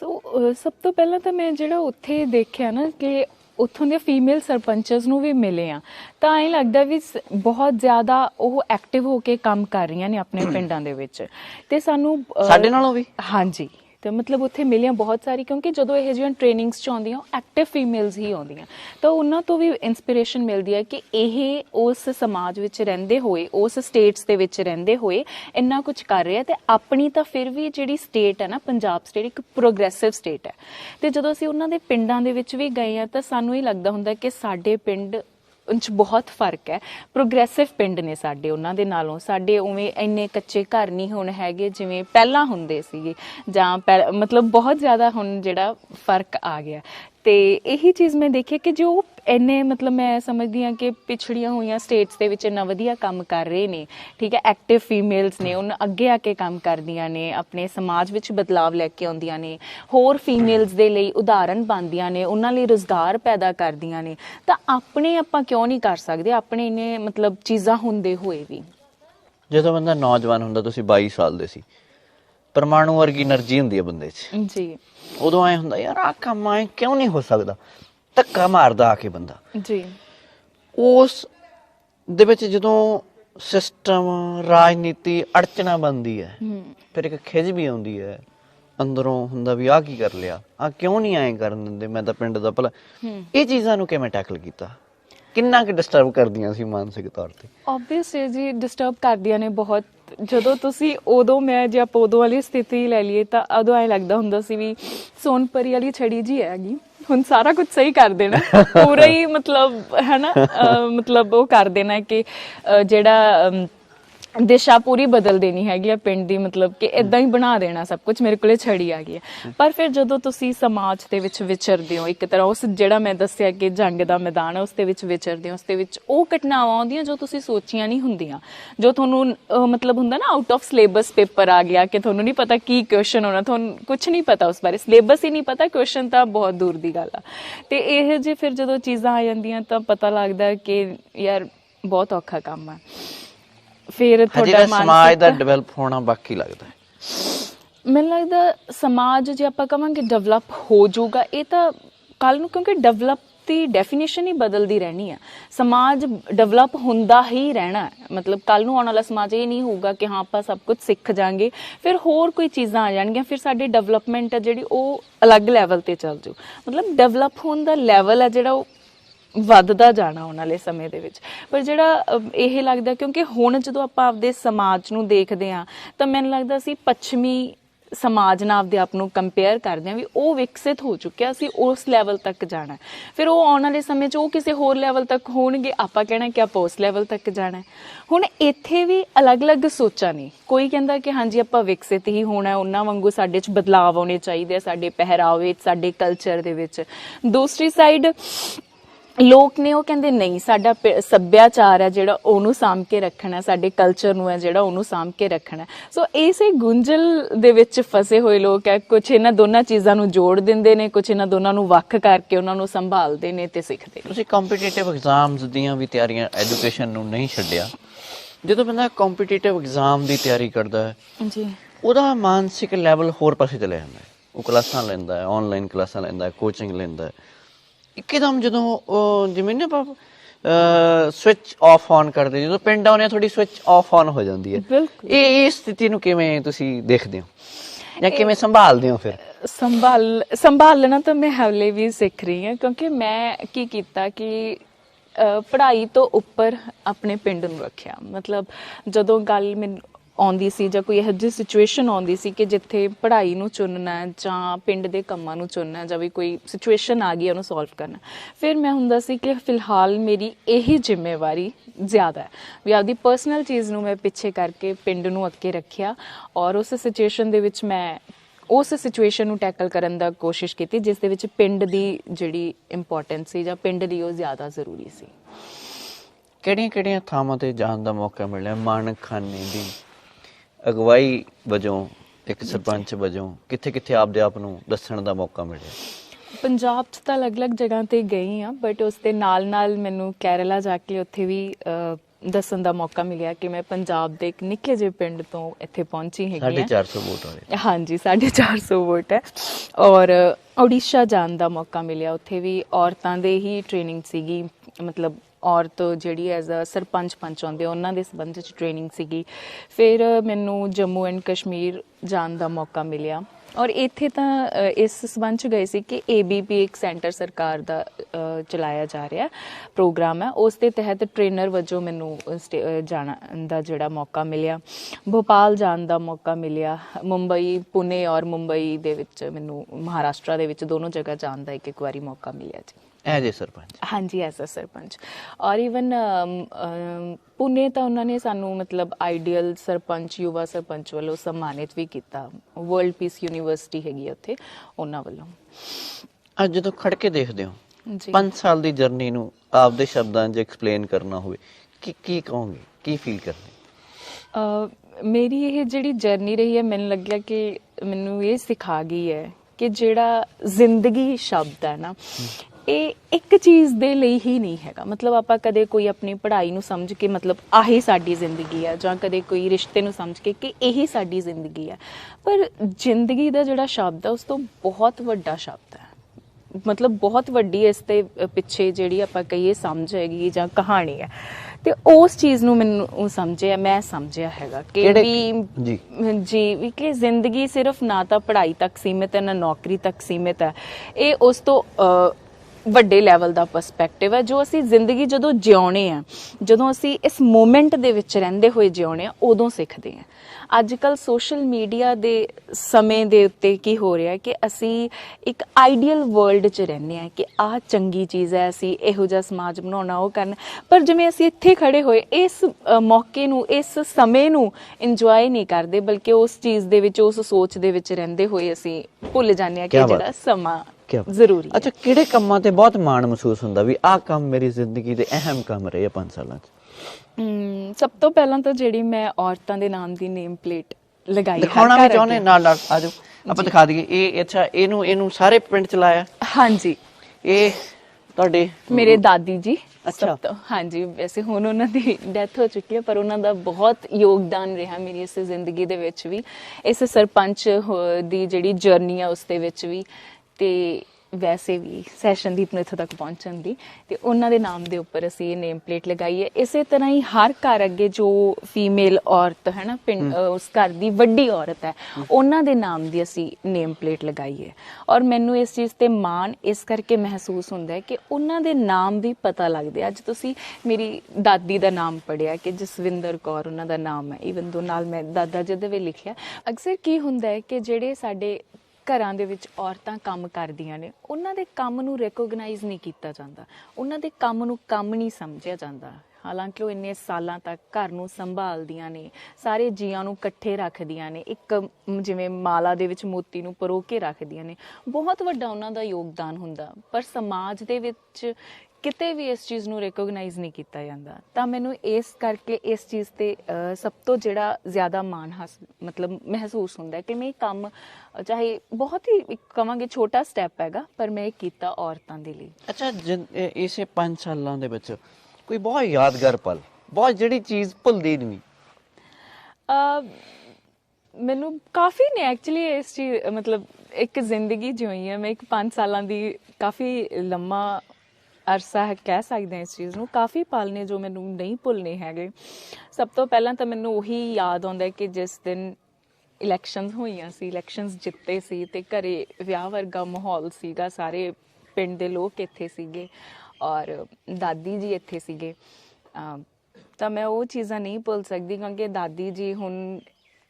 [SPEAKER 2] ਸੋ ਸਭ ਤੋਂ ਪਹਿਲਾਂ ਤਾਂ ਮੈਂ ਜਿਹੜਾ ਉੱਥੇ ਦੇਖਿਆ ਨਾ ਕਿ ਉੱਥੋਂ ਦੇ ਫੀਮੇਲ ਸਰਪੰਚਸ ਨੂੰ ਵੀ ਮਿਲੇ ਆ। ਤਾਂ ਐਂ ਲੱਗਦਾ ਵੀ ਬਹੁਤ ਜ਼ਿਆਦਾ ਉਹ ਐਕਟਿਵ ਹੋ ਕੇ ਕੰਮ ਕਰ ਰਹੀਆਂ ਨੇ ਆਪਣੇ [CLEARS THROAT] ਪਿੰਡਾਂ ਦੇ ਵਿੱਚ। ਤੇ ਸਾਨੂੰ
[SPEAKER 1] ਸਾਡੇ ਨਾਲੋਂ ਵੀ?
[SPEAKER 2] ਹਾਂਜੀ। ਤੇ ਮਤਲਬ ਉੱਥੇ ਮਿਲੀਆਂ ਬਹੁਤ ਸਾਰੀ, ਕਿਉਂਕਿ ਜਦੋਂ ਇਹ ਜਿਹੀਆਂ ਟ੍ਰੇਨਿੰਗਸ ਚ ਆਉਂਦੀਆਂ ਐਕਟਿਵ ਫੀਮੇਲਸ ਹੀ ਆਉਂਦੀਆਂ। ਤਾਂ ਉਹਨਾਂ ਤੋਂ ਵੀ ਇਨਸਪੀਰੇਸ਼ਨ ਮਿਲਦੀ ਹੈ ਕਿ ਇਹ ਉਸ ਸਮਾਜ ਵਿੱਚ ਰਹਿੰਦੇ ਹੋਏ, ਉਸ ਸਟੇਟਸ ਦੇ ਵਿੱਚ ਰਹਿੰਦੇ ਹੋਏ ਇੰਨਾ ਕੁਝ ਕਰ ਰਿਹਾ ਤੇ ਆਪਣੀ ਤਾਂ ਫਿਰ ਵੀ ਜਿਹੜੀ ਸਟੇਟ ਹੈ ਨਾ, ਪੰਜਾਬ ਸਟੇਟ ਇੱਕ ਪ੍ਰੋਗਰੈਸਿਵ ਸਟੇਟ ਹੈ। ਤੇ ਜਦੋਂ ਅਸੀਂ ਉਹਨਾਂ ਦੇ ਪਿੰਡਾਂ ਦੇ ਵਿੱਚ ਵੀ ਗਏ ਆ, ਤਾਂ ਸਾਨੂੰ ਇਹ ਲੱਗਦਾ ਹੁੰਦਾ ਕਿ ਸਾਡੇ ਪਿੰਡ ਚ ਬਹੁਤ ਫ਼ਰਕ ਹੈ। ਪ੍ਰੋਗਰੈਸਿਵ ਪਿੰਡ ਨੇ ਸਾਡੇ, ਉਹਨਾਂ ਦੇ ਨਾਲੋਂ। ਸਾਡੇ ਉਵੇਂ ਇੰਨੇ ਕੱਚੇ ਘਰ ਨਹੀਂ ਹੁਣ ਹੈਗੇ ਜਿਵੇਂ ਪਹਿਲਾਂ ਹੁੰਦੇ ਸੀਗੇ। ਜਾਂ ਪਹਿ- ਮਤਲਬ ਬਹੁਤ ਜ਼ਿਆਦਾ ਹੁਣ ਜਿਹੜਾ ਫ਼ਰਕ ਆ ਗਿਆ। ਤੇ ਇਹੀ ਚੀਜ਼ ਮੈਂ ਦੇਖੀ ਕਿ ਜੋ ਇੰਨੇ ਮਤਲਬ ਮੈਂ ਸਮਝਦੀ ਹਾਂ ਕਿ ਪਿਛੜੀਆਂ ਹੋਈਆਂ ਸਟੇਟਸ ਦੇ ਵਿੱਚ ਇੰਨਾ ਵਧੀਆ ਕੰਮ ਕਰ ਰਹੇ ਨੇ, ਠੀਕ ਹੈ ਐਕਟਿਵ ਫੀਮੇਲਸ ਨੇ, ਉਹਨਾਂ ਅੱਗੇ ਆ ਕੇ ਕੰਮ ਕਰਦੀਆਂ ਨੇ, ਆਪਣੇ ਸਮਾਜ ਵਿੱਚ ਬਦਲਾਵ ਲੈ ਕੇ ਆਉਂਦੀਆਂ ਨੇ, ਹੋਰ ਫੀਮੇਲਸ ਦੇ ਲਈ ਉਦਾਹਰਨ ਬਣਦੀਆਂ ਨੇ, ਉਹਨਾਂ ਲਈ ਰੋਜ਼ਗਾਰ ਪੈਦਾ ਕਰਦੀਆਂ ਨੇ, ਤਾਂ ਆਪਣੇ ਆਪਾਂ ਕਿਉਂ ਨਹੀਂ ਕਰ ਸਕਦੇ? ਆਪਣੇ ਇਹਨੇ ਮਤਲਬ ਚੀਜ਼ਾਂ ਹੁੰਦੇ ਹੋਏ ਵੀ।
[SPEAKER 1] ਜਦੋਂ ਬੰਦਾ ਨੌਜਵਾਨ ਹੁੰਦਾ, ਤੁਸੀਂ 22 ਸਾਲ ਦੇ ਸੀ ਪਰਮਾਣੂ ਵਰਗੀ એનર્ਜੀ ਹੁੰਦੀ ਹੈ ਬੰਦੇ 'ਚ।
[SPEAKER 2] ਜੀ।
[SPEAKER 1] ਉਦੋਂ ਐ ਹੁੰਦਾ ਯਾਰ ਆ ਕੰਮ ਐ ਕਿਉਂ ਨਹੀਂ ਹੋ ਸਕਦਾ? ਧੱਕਾ ਮਾਰਦਾ ਆ ਕੇ ਬੰਦਾ।
[SPEAKER 2] ਜੀ।
[SPEAKER 1] ਉਸ ਦੇ ਵਿੱਚ ਜਦੋਂ ਸਿਸਟਮ ਰਾਜਨੀਤੀ ਅੜਚਣਾ ਬੰਦੀ ਹੈ ਫਿਰ ਇੱਕ ਖਿਜ ਵੀ ਆਉਂਦੀ ਹੈ। ਅੰਦਰੋਂ ਹੁੰਦਾ ਵੀ ਆ ਕੀ ਕਰ ਲਿਆ? ਆ ਕਿਉਂ ਨਹੀਂ ਐਂ ਕਰਨ ਦਿੰਦੇ? ਮੈਂ ਤਾਂ ਪਿੰਡ ਦਾ ਭਲਾ। ਇਹ ਚੀਜ਼ਾਂ ਨੂੰ ਕਿਵੇਂ ਟੈਕਲ ਕੀਤਾ? ਕਿੰਨਾ ਕਿ ਡਿਸਟਰਬ ਕਰਦੀਆਂ ਸੀ ਮਾਨਸਿਕ ਤੌਰ ਤੇ?
[SPEAKER 2] ਆਬਵੀਅਸਲੀ ਜੀ ਡਿਸਟਰਬ ਕਰਦੀਆਂ ਨੇ ਬਹੁਤ। ਜਦੋਂ ਤੁਸੀਂ ਉਦੋਂ ਮੈਂ ਜੇ ਆਪਾਂ ਉਦੋਂ ਵਾਲੀ ਸਥਿਤੀ ਲੈ ਲਈਏ ਤਾਂ ਉਦੋਂ ਐ ਲੱਗਦਾ ਹੁੰਦਾ ਸੀ ਵੀ ਸੋਨਪਰੀ ਵਾਲੀ ਛੜੀ ਜੀ ਹੈਗੀ ਹੁਣ ਸਾਰਾ ਕੁਝ ਸਹੀ ਕਰ ਦੇਣਾ। ਪੂਰਾ ਹੀ ਮਤਲਬ, ਹੈ ਨਾ? ਮਤਲਬ ਉਹ ਕਰ ਦੇਣਾ ਕਿ ਜਿਹੜਾ ਦਿਸ਼ਾ ਪੂਰੀ ਬਦਲ ਦੇਣੀ ਹੈਗੀ ਆ ਪਿੰਡ ਦੀ, ਮਤਲਬ ਕਿ ਇਦਾਂ ਹੀ ਬਣਾ ਦੇਣਾ ਸਭ ਕੁਝ ਮੇਰੇ ਕੋਲੇ ਛੜੀ ਆ ਗਈ ਹੈ। ਪਰ ਫਿਰ ਜਦੋਂ ਤੁਸੀਂ ਸਮਾਜ ਦੇ ਵਿੱਚ ਵਿਚਰਦੇ ਹੋ, ਇੱਕ ਤਰ੍ਹਾਂ ਉਸ ਜਿਹੜਾ ਮੈਂ ਦੱਸਿਆ ਕਿ ਜੰਗ ਦਾ ਮੈਦਾਨ ਹੈ, ਉਸ ਦੇ ਵਿੱਚ ਵਿਚਰਦੇ ਹੋ, ਉਸ ਦੇ ਵਿੱਚ ਉਹ ਘਟਨਾਵਾਂ ਆਉਂਦੀਆਂ ਜੋ ਤੁਸੀਂ ਸੋਚੀਆਂ ਨਹੀਂ ਹੁੰਦੀਆਂ, ਜੋ ਤੁਹਾਨੂੰ ਮਤਲਬ ਹੁੰਦਾ ਨਾ ਆਊਟ ਆਫ ਸਿਲੇਬਸ ਪੇਪਰ ਆ ਗਿਆ ਕਿ ਤੁਹਾਨੂੰ ਨਹੀਂ ਪਤਾ ਕੀ ਕੁਐਸਚਨ ਹੋਣਾ ਤੁਹਾਨੂੰ ਕੁਝ ਨਹੀਂ ਪਤਾ ਉਸ ਬਾਰੇ ਸਿਲੇਬਸ ਹੀ ਨਹੀਂ ਪਤਾ ਕੁਐਸਚਨ ਤਾਂ ਬਹੁਤ ਦੂਰ ਦੀ ਗੱਲ ਆ। ਤੇ ਇਹ ਜੇ ਫਿਰ ਜਦੋਂ ਚੀਜ਼ਾਂ ਆ ਜਾਂਦੀਆਂ ਤਾਂ ਪਤਾ ਲੱਗਦਾ ਕਿ ਯਾਰ ਬਹੁਤ ਔਖਾ ਕੰਮ ਆ। ਫਿਰ ਤੁਹਾਡਾ
[SPEAKER 1] ਤਾਂ ਸਮਾਜ ਦਾ ਡਿਵੈਲਪ ਹੋਣਾ ਬਾਕੀ ਲੱਗਦਾ ਹੈ।
[SPEAKER 2] ਮੈਨੂੰ ਲੱਗਦਾ ਸਮਾਜ ਜੇ ਆਪਾਂ ਕਵਾਂਗੇ ਡਿਵੈਲਪ ਹੋ ਜਾਊਗਾ ਇਹ ਤਾਂ ਕੱਲ ਨੂੰ ਕਿਉਂਕਿ ਡਿਵੈਲਪ ਦੀ ਡੈਫੀਨੇਸ਼ਨ ਹੀ ਬਦਲਦੀ ਰਹਿਣੀ ਆ। ਸਮਾਜ ਡਿਵੈਲਪ ਹੁੰਦਾ ਹੀ ਰਹਿਣਾ ਹੈ। ਮਤਲਬ ਕੱਲ ਨੂੰ ਆਉਣ ਵਾਲਾ ਸਮਾਜ ਇਹ ਨਹੀਂ ਹੋਊਗਾ ਕਿ ਹਾਂ ਆਪਾਂ ਸਭ ਕੁਝ ਸਿੱਖ ਜਾਾਂਗੇ ਫਿਰ ਹੋਰ ਕੋਈ ਚੀਜ਼ਾਂ ਆ ਜਾਣਗੀਆਂ ਫਿਰ ਸਾਡੀ ਡਿਵੈਲਪਮੈਂਟ ਹੈ ਜਿਹੜੀ ਉਹ ਅਲੱਗ ਲੈਵਲ ਤੇ ਚੱਲ ਜੂ ਮਤਲਬ ਡਿਵੈਲਪ ਹੋਣ ਦਾ ਲੈਵਲ ਹੈ ਜਿਹੜਾ ਉਹ ਵੱਧਦਾ ਜਾਣਾ ਆਉਣ ਵਾਲੇ ਸਮੇਂ ਦੇ ਵਿੱਚ। ਪਰ ਜਿਹੜਾ ਇਹ ਲੱਗਦਾ ਕਿਉਂਕਿ ਹੁਣ ਜਦੋਂ ਆਪਾਂ ਆਪਦੇ ਸਮਾਜ ਨੂੰ ਦੇਖਦੇ ਆ ਤਾਂ ਮੈਨੂੰ ਲੱਗਦਾ ਸੀ ਪੱਛਮੀ ਸਮਾਜ ਨਾਲ ਆਪਦੇ ਆਪ ਨੂੰ ਕੰਪੇਅਰ ਕਰਦੇ ਆ ਵੀ ਉਹ ਵਿਕਸਿਤ ਹੋ ਚੁੱਕਿਆ ਸੀ, ਉਸ ਲੈਵਲ ਤੱਕ ਜਾਣਾ। ਫਿਰ ਉਹ ਆਉਣ ਵਾਲੇ ਸਮੇਂ 'ਚ ਉਹ ਕਿਸੇ ਹੋਰ ਲੈਵਲ ਤੱਕ ਹੋਣਗੇ, ਆਪਾਂ ਕਹਿਣਾ ਕਿ ਆਪਾਂ ਉਸ ਲੈਵਲ ਤੱਕ ਜਾਣਾ ਹੁਣ ਇੱਥੇ ਵੀ ਅਲੱਗ-ਅਲੱਗ ਸੋਚਾਂ ਨੇ। ਕੋਈ ਕਹਿੰਦਾ ਕਿ ਹਾਂਜੀ, ਆਪਾਂ ਵਿਕਸਿਤ ਹੀ ਹੋਣਾ ਉਹਨਾਂ ਵਾਂਗੂ ਸਾਡੇ 'ਚ ਬਦਲਾਅ ਆਉਣੇ ਚਾਹੀਦੇ ਆ, ਸਾਡੇ ਪਹਿਰਾਵੇ 'ਚ ਸਾਡੇ ਕਲਚਰ ਦੇ ਵਿੱਚ। ਦੂਸਰੀ ਸਾਈਡ ਲੋਕ ਨੇ ਉਹ ਕਹਿੰਦੇ ਨਹੀਂ ਸਾਡਾ ਸੱਭਿਆਚਾਰ ਹੈ ਜਿਹੜਾ ਉਹਨੂੰ ਸਾਂਭ ਕੇ ਰੱਖਣਾ ਸਾਡੇ ਕਲਚਰ ਨੂੰ ਹੈ ਜਿਹੜਾ ਉਹਨੂੰ ਸਾਂਭ ਕੇ ਰੱਖਣਾ। ਸੋ ਇਸੇ ਗੁੰਝਲ ਦੇ ਵਿੱਚ ਫਸੇ ਹੋਏ ਲੋਕ ਹੈ ਕੁਝ ਇਹਨਾਂ ਦੋਨਾਂ ਚੀਜ਼ਾਂ ਨੂੰ ਜੋੜ ਦਿੰਦੇ ਨੇ ਕੁਝ ਇਹਨਾਂ ਦੋਨਾਂ ਨੂੰ ਵੱਖ ਕਰਕੇ ਉਹਨਾਂ ਨੂੰ ਸੰਭਾਲਦੇ ਨੇ ਤੇ ਸਿੱਖਦੇ ਨੇ।
[SPEAKER 1] ਤੁਸੀਂ ਕੰਪੀਟੀਟਿਵ ਐਗਜ਼ਾਮਸ ਦੀਆਂ ਵੀ ਤਿਆਰੀਆਂ ਐਜੂਕੇਸ਼ਨ ਨੂੰ ਨਹੀਂ ਛੱਡਿਆ। ਜਦੋਂ ਬੰਦਾ ਕੰਪੀਟੀਟਿਵ ਐਗਜ਼ਾਮ ਦੀ ਤਿਆਰੀ ਕਰਦਾ ਹੈ
[SPEAKER 2] ਜੀ।
[SPEAKER 1] ਉਹਦਾ ਮਾਨਸਿਕ ਲੈਵਲ ਹੋਰ ਪਾਸੇ ਚਲੇ ਜਾਂਦਾ ਹੈ। ਉਹ ਕਲਾਸਾਂ ਲੈਂਦਾ ਹੈ ਆਨਲਾਈਨ ਕਲਾਸਾਂ ਲੈਂਦਾ ਹੈ ਕੋਚਿੰਗ ਲੈਂਦਾ ਹੈ। ਇੱਕਦਮ ਜਦੋਂ ਜਿਵੇਂ ਨਾ ਆਪਾਂ ਸਵਿਚ ਆਫ ਔਨ ਕਰਦੇ ਜਦੋਂ ਪਿੰਡ ਆਉਂਦੇ ਥੋੜੀ ਸਵਿਚ ਆਫ ਔਨ ਹੋ ਜਾਂਦੀ ਹੈ। ਇਹ ਇਹ ਸਥਿਤੀ ਨੂੰ ਕਿਵੇਂ ਤੁਸੀਂ ਦੇਖਦੇ ਹੋ? ਜਾਂ ਕਿਵੇਂ ਸੰਭਾਲਦੇ ਹੋ ਫਿਰ?
[SPEAKER 2] ਸੰਭਾਲ ਸੰਭਾਲਣਾ ਤਾਂ ਮੈਂ ਹਵਲੇ ਵੀ ਸਿੱਖ ਰਹੀ ਹਾਂ ਕਿਉਂਕਿ ਮੈਂ ਕੀ ਕੀਤਾ ਕਿ ਪੜ੍ਹਾਈ ਤੋਂ ਉੱਪਰ ਆਪਣੇ ਪਿੰਡ ਨੂੰ ਰੱਖਿਆ। ਮਤਲਬ ਜਦੋਂ ਗੱਲ ਮੈਨੂੰ ਆਉਂਦੀ ਸੀ ਜਾਂ ਕੋਈ ਇਹੋ ਜਿਹੀ ਸਿਚੁਏਸ਼ਨ ਆਉਂਦੀ ਸੀ ਕਿ ਜਿੱਥੇ ਪੜ੍ਹਾਈ ਨੂੰ ਚੁਣਨਾ ਜਾਂ ਪਿੰਡ ਦੇ ਕੰਮਾਂ ਨੂੰ ਚੁਣਨਾ ਜਾਂ ਵੀ ਕੋਈ ਸਿਚੁਏਸ਼ਨ ਆ ਗਈ ਉਹਨੂੰ ਸੋਲਵ ਕਰਨਾ ਫਿਰ ਮੈਂ ਹੁੰਦਾ ਸੀ ਕਿ ਫਿਲਹਾਲ ਮੇਰੀ ਇਹੀ ਜ਼ਿੰਮੇਵਾਰੀ ਜ਼ਿਆਦਾ ਹੈ। ਵੀ ਆਪਦੀ ਪਰਸਨਲ ਚੀਜ਼ ਨੂੰ ਮੈਂ ਪਿੱਛੇ ਕਰਕੇ ਪਿੰਡ ਨੂੰ ਅੱਗੇ ਰੱਖਿਆ ਔਰ ਉਸ ਸਿਚੁਏਸ਼ਨ ਦੇ ਵਿੱਚ ਮੈਂ ਉਸ ਸਿਚੁਏਸ਼ਨ ਨੂੰ ਟੈਕਲ ਕਰਨ ਦਾ ਕੋਸ਼ਿਸ਼ ਕੀਤੀ, ਜਿਸ ਦੇ ਵਿੱਚ ਪਿੰਡ ਦੀ ਜਿਹੜੀ ਇੰਪੋਰਟੈਂਸ ਸੀ ਜਾਂ ਪਿੰਡ ਦੀ ਉਹ ਜ਼ਿਆਦਾ ਜ਼ਰੂਰੀ ਸੀ।
[SPEAKER 1] ਕਿਹੜੀਆਂ ਕਿਹੜੀਆਂ ਥਾਵਾਂ ਤੇ ਜਾਣ ਦਾ ਮੌਕਾ ਮਿਲਿਆ? ਮਾਨਕ ਖਾਨੇ ਦੀ ਅਗਵਾਈ ਵਜੋਂ ਇੱਕ ਸਰਪੰਚ ਵਜੋਂ ਕਿੱਥੇ ਕਿੱਥੇ ਆਪਦੇ ਆਪ ਨੂੰ ਦੱਸਣ ਦਾ ਮੌਕਾ ਮਿਲਿਆ?
[SPEAKER 2] ਪੰਜਾਬ 'ਚ ਤਾਂ ਅਲੱਗ-ਅਲੱਗ ਜਗ੍ਹਾ ਤੇ ਗਈ ਆ ਬਟ ਉਸ ਦੇ ਨਾਲ-ਨਾਲ ਮੈਨੂੰ ਕੇਰਲਾ ਜਾ ਕੇ ਉੱਥੇ ਵੀ ਦੱਸਣ ਦਾ ਮੌਕਾ ਮਿਲਿਆ ਕਿ ਮੈਂ ਪੰਜਾਬ ਦੇ ਇੱਕ ਨਿੱਕੇ ਜਿਹੇ ਪਿੰਡ ਤੋਂ ਇੱਥੇ ਪਹੁੰਚੀ ਹੈਗੀ ਹਾਂ।
[SPEAKER 1] 450 ਵੋਟ ਵਾਲੇ।
[SPEAKER 2] ਹਾਂਜੀ 450 ਵੋਟ ਹੈ। ਔਰ ਓਡੀਸ਼ਾ ਜਾਣ ਦਾ ਮੌਕਾ ਮਿਲਿਆ। ਉੱਥੇ ਵੀ ਔਰਤਾਂ ਦੇ ਹੀ ਟ੍ਰੇਨਿੰਗ ਸੀਗੀ ਮਤਲਬ ਔਰਤ ਜਿਹੜੀ ਐਜ਼ ਅ ਸਰਪੰਚ ਪੰਚ ਆਉਂਦੇ ਉਹਨਾਂ ਦੇ ਸੰਬੰਧ ਵਿੱਚ ਟ੍ਰੇਨਿੰਗ ਸੀਗੀ। ਫਿਰ ਮੈਨੂੰ ਜੰਮੂ ਐਂਡ ਕਸ਼ਮੀਰ ਜਾਣ ਦਾ ਮੌਕਾ ਮਿਲਿਆ। ਔਰ ਇੱਥੇ ਤਾਂ ਇਸ ਸਬੰਧ ਚ ਗਏ ਸੀ ਕਿ ABP ਇੱਕ ਸੈਂਟਰ ਸਰਕਾਰ ਦਾ ਚਲਾਇਆ ਜਾ ਰਿਹਾ ਪ੍ਰੋਗਰਾਮ ਹੈ। ਉਸ ਦੇ ਤਹਿਤ ਟ੍ਰੇਨਰ ਵਜੋਂ ਮੈਨੂੰ ਸਟੇ- ਅ, ਦਾ ਜਿਹੜਾ ਮੌਕਾ ਮਿਲਿਆ। ਭੋਪਾਲ ਜਾਣ ਦਾ ਮੌਕਾ ਮਿਲਿਆ। ਮੁੰਬਈ ਪੁਣੇ ਔਰ ਮੁੰਬਈ ਦੇ ਵਿੱਚ ਮੈਨੂੰ ਮਹਾਰਾਸ਼ਟਰ ਦੇ ਵਿੱਚ ਦੋਨੋਂ ਜਗ੍ਹਾ ਜਾਣ ਦਾ ਇੱਕ ਇੱਕ ਵਾਰੀ ਮੌਕਾ ਮਿਲਿਆ ਜੀ।
[SPEAKER 1] As a sarpanch.
[SPEAKER 2] ਹਾਂਜੀ ਐਸ ਅ ਸਰਪੰਚ। ਔਰ ਇਵਨ ਪੁਨੇ ਤਾਂ ਉਹਨਾਂ ਨੇ ਸਾਨੂੰ ਮਤਲਬ ਆਈਡੀਅਲ ਸਰਪੰਚ ਯੁਵਾ ਸਰਪੰਚ ਵੱਲੋਂ ਸਨਮਾਨਿਤ ਵੀ ਕੀਤਾ। ਵਰਲਡ ਪੀਸ ਯੂਨੀਵਰਸਿਟੀ ਹੈਗੀ ਉੱਥੇ ਉਹਨਾਂ ਵੱਲੋਂ।
[SPEAKER 1] ਅੱਜ ਜਦੋਂ ਖੜ ਕੇ ਦੇਖਦੇ ਹੋ
[SPEAKER 2] ਜੀ।
[SPEAKER 1] 5 ਸਾਲ ਦੀ ਜਰਨੀ ਨੂੰ ਆਪਦੇ ਸ਼ਬਦਾਂ 'ਚ ਐਕਸਪਲੇਨ ਕਰਨਾ ਹੋਵੇ ਕਿ ਕੀ ਕਹੋਗੇ? ਕੀ ਫੀਲ ਕਰਦੇ?
[SPEAKER 2] ਮੇਰੀ ਇਹ ਜਿਹੜੀ ਜਰਨੀ ਰਹੀ ਹੈ ਮੈਨੂੰ ਲੱਗਿਆ ਕਿ ਮੈਨੂੰ ਇਹ ਸਿਖਾ ਗਈ ਹੈ ਕਿ ਜਿਹੜਾ ਜ਼ਿੰਦਗੀ ਸ਼ਬਦ ਹੈ ਨਾ ਇਹ ਇੱਕ ਚੀਜ਼ ਦੇ ਲਈ ਹੀ ਨਹੀਂ ਹੈਗਾ। ਮਤਲਬ ਆਪਾਂ ਕਦੇ ਕੋਈ ਆਪਣੀ ਪੜ੍ਹਾਈ ਨੂੰ ਸਮਝ ਕੇ ਮਤਲਬ ਆਹੀ ਸਾਡੀ ਜ਼ਿੰਦਗੀ ਹੈ ਜਾਂ ਕਦੇ ਕੋਈ ਰਿਸ਼ਤੇ ਨੂੰ ਸਮਝ ਕੇ ਕਿ ਇਹੀ ਸਾਡੀ ਜ਼ਿੰਦਗੀ ਹੈ ਪਰ ਜ਼ਿੰਦਗੀ ਦਾ ਜਿਹੜਾ ਸ਼ਬਦ ਹੈ ਉਸ ਤੋਂ ਬਹੁਤ ਵੱਡਾ ਸ਼ਬਦ ਹੈ ਮਤਲਬ ਬਹੁਤ ਵੱਡੀ ਇਸ ਤੇ ਪਿੱਛੇ ਜਿਹੜੀ ਆਪਾਂ ਕਹੀਏ ਸਮਝ ਹੈਗੀ ਜਾਂ ਕਹਾਣੀ ਹੈ ਤੇ ਉਸ ਚੀਜ਼ ਨੂੰ ਮੈਨੂੰ ਉਹ ਸਮਝਿਆ ਮੈਂ ਸਮਝਿਆ ਹੈਗਾ ਕਿ ਵੀ
[SPEAKER 1] ਜੀ।
[SPEAKER 2] ਜੀ ਵੀ ਕਿ ਜ਼ਿੰਦਗੀ ਸਿਰਫ ਨਾ ਤਾਂ ਪੜ੍ਹਾਈ ਤੱਕ ਸੀਮਿਤ ਹੈ ਨਾ ਨੌਕਰੀ ਤੱਕ ਸੀਮਿਤ ਹੈ। ਇਹ ਉਸ ਤੋਂ ਵੱਡੇ ਲੈਵਲ ਦਾ ਪਰਸਪੈਕਟਿਵ ਹੈ ਜੋ ਅਸੀਂ ਜ਼ਿੰਦਗੀ ਜਦੋਂ ਜਿਉਣੇ ਆ ਜਦੋਂ ਅਸੀਂ ਇਸ ਮੂਮੈਂਟ ਦੇ ਵਿੱਚ ਰਹਿੰਦੇ ਹੋਏ ਜਿਉਣੇ ਆ ਉਦੋਂ ਸਿੱਖਦੇ ਆ। ਅੱਜ ਕੱਲ ਸੋਸ਼ਲ ਮੀਡੀਆ ਦੇ ਸਮੇਂ ਦੇ ਉੱਤੇ ਕੀ ਹੋ ਰਿਹਾ ਕਿ ਅਸੀਂ ਇੱਕ ਆਈਡੀਅਲ ਵਰਲਡ 'ਚ ਰਹਿੰਦੇ ਆ ਕਿ ਆਹ ਚੰਗੀ ਚੀਜ਼ ਹੈ ਅਸੀਂ ਇਹੋ ਜਿਹਾ ਸਮਾਜ ਬਣਾਉਣਾ ਉਹ ਕਰਨਾ। ਪਰ ਜਿਵੇਂ ਅਸੀਂ ਇੱਥੇ ਖੜੇ ਹੋਏ ਇਸ ਮੌਕੇ ਨੂੰ ਇਸ ਸਮੇਂ ਨੂੰ ਇੰਜੋਏ ਨਹੀਂ ਕਰਦੇ ਬਲਕਿ ਉਸ ਚੀਜ਼ ਦੇ ਵਿੱਚ ਉਸ ਸੋਚ ਦੇ ਵਿੱਚ ਰਹਿੰਦੇ ਹੋਏ ਅਸੀਂ ਭੁੱਲ ਜਾਂਦੇ ਆ ਕਿ ਜਿਹੜਾ ਸਮਾਂ
[SPEAKER 1] ਕਿਆ
[SPEAKER 2] ਜ਼ਰੂਰੀ ਹੈ।
[SPEAKER 1] ਅੱਛਾ ਕਿਹੜੇ ਕੰਮਾਂ ਤੇ ਬਹੁਤ ਮਾਣ ਮਹਿਸੂਸ ਹੁੰਦਾ ਵੀ ਆਹ ਕੰਮ ਮੇਰੀ ਜ਼ਿੰਦਗੀ ਦੇ ਅਹਿਮ ਕੰਮ ਰਹੇ ਆ 5 ਸਾਲਾਂ 'ਚ?
[SPEAKER 2] ਸਭ ਤੋਂ ਪਹਿਲਾਂ ਤਾਂ ਜਿਹੜੀ ਮੈਂ ਔਰਤਾਂ ਦੇ ਨਾਮ ਦੀ ਨੇਮ ਪਲੇਟ ਲਗਾਈ
[SPEAKER 1] ਦਿਖਾਉਣਾ ਵੀ ਚਾਹੁੰਦੇ। ਨਾਲ ਨਾਲ ਆਜੋ। ਆਪਾਂ ਦਿਖਾ ਦਈਏ। ਇਹ ਅੱਛਾ ਇਹਨੂੰ ਇਹਨੂੰ ਸਾਰੇ ਪਿੰਡ ਚ ਲਾਇਆ?
[SPEAKER 2] ਹਾਂਜੀ।
[SPEAKER 1] ਇਹ ਤੁਹਾਡੇ?
[SPEAKER 2] ਮੇਰੇ ਦਾਦੀ ਜੀ
[SPEAKER 1] ਅੱਛਾ।
[SPEAKER 2] ਹਾਂਜੀ ਵੈਸੇ ਹੁਣ ਉਹਨਾਂ ਦੀ ਡੈਥ ਹੋ ਚੁੱਕੀ ਹੈ ਪਰ ਉਹਨਾਂ ਦਾ ਬਹੁਤ ਯੋਗਦਾਨ ਰਿਹਾ ਮੇਰੀ ਇਸ ਜ਼ਿੰਦਗੀ ਦੇ ਵਿੱਚ ਵੀ। ਇਸ ਸਰਪੰਚ ਦੀ ਜਿਹੜੀ ਜਰਨੀ ਆ ਉਸ ਦੇ ਵਿੱਚ ਵੀ। ਤੇ ਵੈਸੇ ਵੀ ਸੈਸ਼ਨਦੀਪ ਨੂੰ ਇੱਥੋਂ ਤੱਕ ਪਹੁੰਚਣ ਦੀ। ਤੇ ਉਹਨਾਂ ਦੇ ਨਾਮ ਦੇ ਉੱਪਰ ਅਸੀਂ ਇਹ ਨੇਮ ਪਲੇਟ ਲਗਾਈ ਹੈ। ਇਸੇ ਤਰ੍ਹਾਂ ਹੀ ਹਰ ਘਰ ਅੱਗੇ ਜੋ ਫੀਮੇਲ ਔਰਤ ਹੈ। ਨਾ ਪਿੰਡ ਉਸ ਘਰ ਦੀ ਵੱਡੀ ਔਰਤ ਹੈ ਉਹਨਾਂ ਦੇ ਨਾਮ ਦੀ ਅਸੀਂ ਨੇਮ ਪਲੇਟ ਲਗਾਈ ਹੈ। ਔਰ ਮੈਨੂੰ ਇਸ ਚੀਜ਼ ਤੇ ਮਾਣ ਇਸ ਕਰਕੇ ਮਹਿਸੂਸ ਹੁੰਦਾ ਹੈ ਕਿ ਉਹਨਾਂ ਦੇ ਨਾਮ ਵੀ ਪਤਾ ਲੱਗਦੇ। ਅੱਜ ਤੁਸੀਂ ਮੇਰੀ ਦਾਦੀ ਦਾ ਨਾਮ ਪੜਿਆ ਕਿ ਜਸਵਿੰਦਰ ਕੌਰ ਉਹਨਾਂ ਦਾ ਨਾਮ ਹੈ। ਈਵਨ ਦੋ ਨਾਲ ਮੈਂ ਦਾਦਾ ਜੀ ਦੇ ਵੀ ਲਿਖਿਆ। ਅਕਸਰ ਕੀ ਹੁੰਦਾ ਹੈ ਕਿ ਜਿਹੜੇ ਸਾਡੇ ਘਰਾਂ ਦੇ ਵਿੱਚ ਔਰਤਾਂ ਕੰਮ ਕਰਦੀਆਂ ਨੇ, ਉਹਨਾਂ ਦੇ ਕੰਮ ਨੂੰ ਰੈਕੋਗਨਾਈਜ਼ ਨਹੀਂ ਕੀਤਾ ਜਾਂਦਾ। ਉਹਨਾਂ ਦੇ ਕੰਮ ਨੂੰ ਕੰਮ ਨਹੀਂ ਸਮਝਿਆ ਜਾਂਦਾ। ਹਾਲਾਂਕਿ ਉਹ ਇੰਨੇ ਸਾਲਾਂ ਤੱਕ ਘਰ ਨੂੰ ਸੰਭਾਲਦੀਆਂ ਨੇ, ਸਾਰੇ ਜੀਆਂ ਨੂੰ ਇਕੱਠੇ ਰੱਖਦੀਆਂ ਨੇ, ਇੱਕ ਜਿਵੇਂ ਮਾਲਾ ਦੇ ਵਿੱਚ ਮੋਤੀ ਨੂੰ ਪਰੋ ਕੇ ਰੱਖਦੀਆਂ ਨੇ। ਬਹੁਤ ਵੱਡਾ ਉਹਨਾਂ ਦਾ ਯੋਗਦਾਨ ਹੁੰਦਾ। ਪਰ ਸਮਾਜ ਦੇ ਵਿੱਚ ਕਿਤੇ ਵੀ ਇਸ ਚੀਜ਼ ਨੂੰ ਰੈਕੋਗਨਾਈਜ਼ ਨਹੀਂ ਕੀਤਾ ਜਾਂਦਾ ਤਾਂ ਮੈਨੂੰ ਇਸ ਕਰਕੇ ਇਸ ਚੀਜ਼ ਤੇ ਅ, ਸਭ ਤੋਂ ਜਿਹੜਾ ਜ਼ਿਆਦਾ ਮਾਣ ਹਾਸਲ ਮਤਲਬ ਮਹਿਸੂਸ ਹੁੰਦਾ ਕਿ ਮੈਂ ਇਹ ਕੰਮ ਅ, ਚਾਹੇ ਬਹੁਤ ਹੀ ਕਵਾਂਗੇ ਛੋਟਾ ਸਟੈਪ ਹੈਗਾ ਪਰ ਮੈਂ ਇਹ ਕੀਤਾ ਔਰਤਾਂ ਦੇ ਲਈ।
[SPEAKER 1] ਅੱਛਾ ਇਸੇ 5 ਸਾਲਾਂ ਦੇ ਵਿੱਚ ਕੋਈ ਬਹੁਤ ਯਾਦਗਾਰ ਪਲ ਬਹੁਤ ਜਿਹੜੀ ਚੀਜ਼ ਭੁੱਲਦੀ ਨਹੀਂ।
[SPEAKER 2] ਅਹ ਮੈਨੂੰ ਕਾਫੀ ਨੇ ਐਕਚੁਅਲੀ ਇਸ ਚੀਜ਼ ਮਤਲਬ ਇੱਕ ਜ਼ਿੰਦਗੀ ਜਿਉਈ ਹੈ ਮੈਂ ਇੱਕ 5 ਸਾਲਾਂ ਦੀ ਕਾਫੀ ਲੰਮਾ ਅਰਸਾ ਹੈ, ਕਹਿ ਸਕਦੇ ਹਾਂ ਇਸ ਚੀਜ਼ ਨੂੰ। ਕਾਫੀ ਪਲ ਨੇ ਜੋ ਮੈਨੂੰ ਨਹੀਂ ਭੁੱਲਨੇ ਹੈਗੇ। ਸਭ ਤੋਂ ਪਹਿਲਾਂ ਤਾਂ ਮੈਨੂੰ ਉਹੀ ਯਾਦ ਆਉਂਦਾ ਕਿ ਜਿਸ ਦਿਨ ਇਲੈਕਸ਼ਨਸ ਹੋਈਆਂ ਸੀ ਇਲੈਕਸ਼ਨਸ ਜਿੱਤੇ ਸੀ ਤੇ ਘਰੇ ਵਿਆਹ ਵਰਗਾ ਮਾਹੌਲ ਸੀਗਾ। ਸਾਰੇ ਪਿੰਡ ਦੇ ਲੋਕ ਇੱਥੇ ਸੀਗੇ ਔਰ ਦਾਦੀ ਜੀ ਇੱਥੇ ਸੀਗੇ। ਤਾਂ ਮੈਂ ਉਹ ਚੀਜ਼ਾਂ ਨਹੀਂ ਭੁੱਲ ਸਕਦੀ ਕਿਉਂਕਿ ਦਾਦੀ ਜੀ ਹੁਣ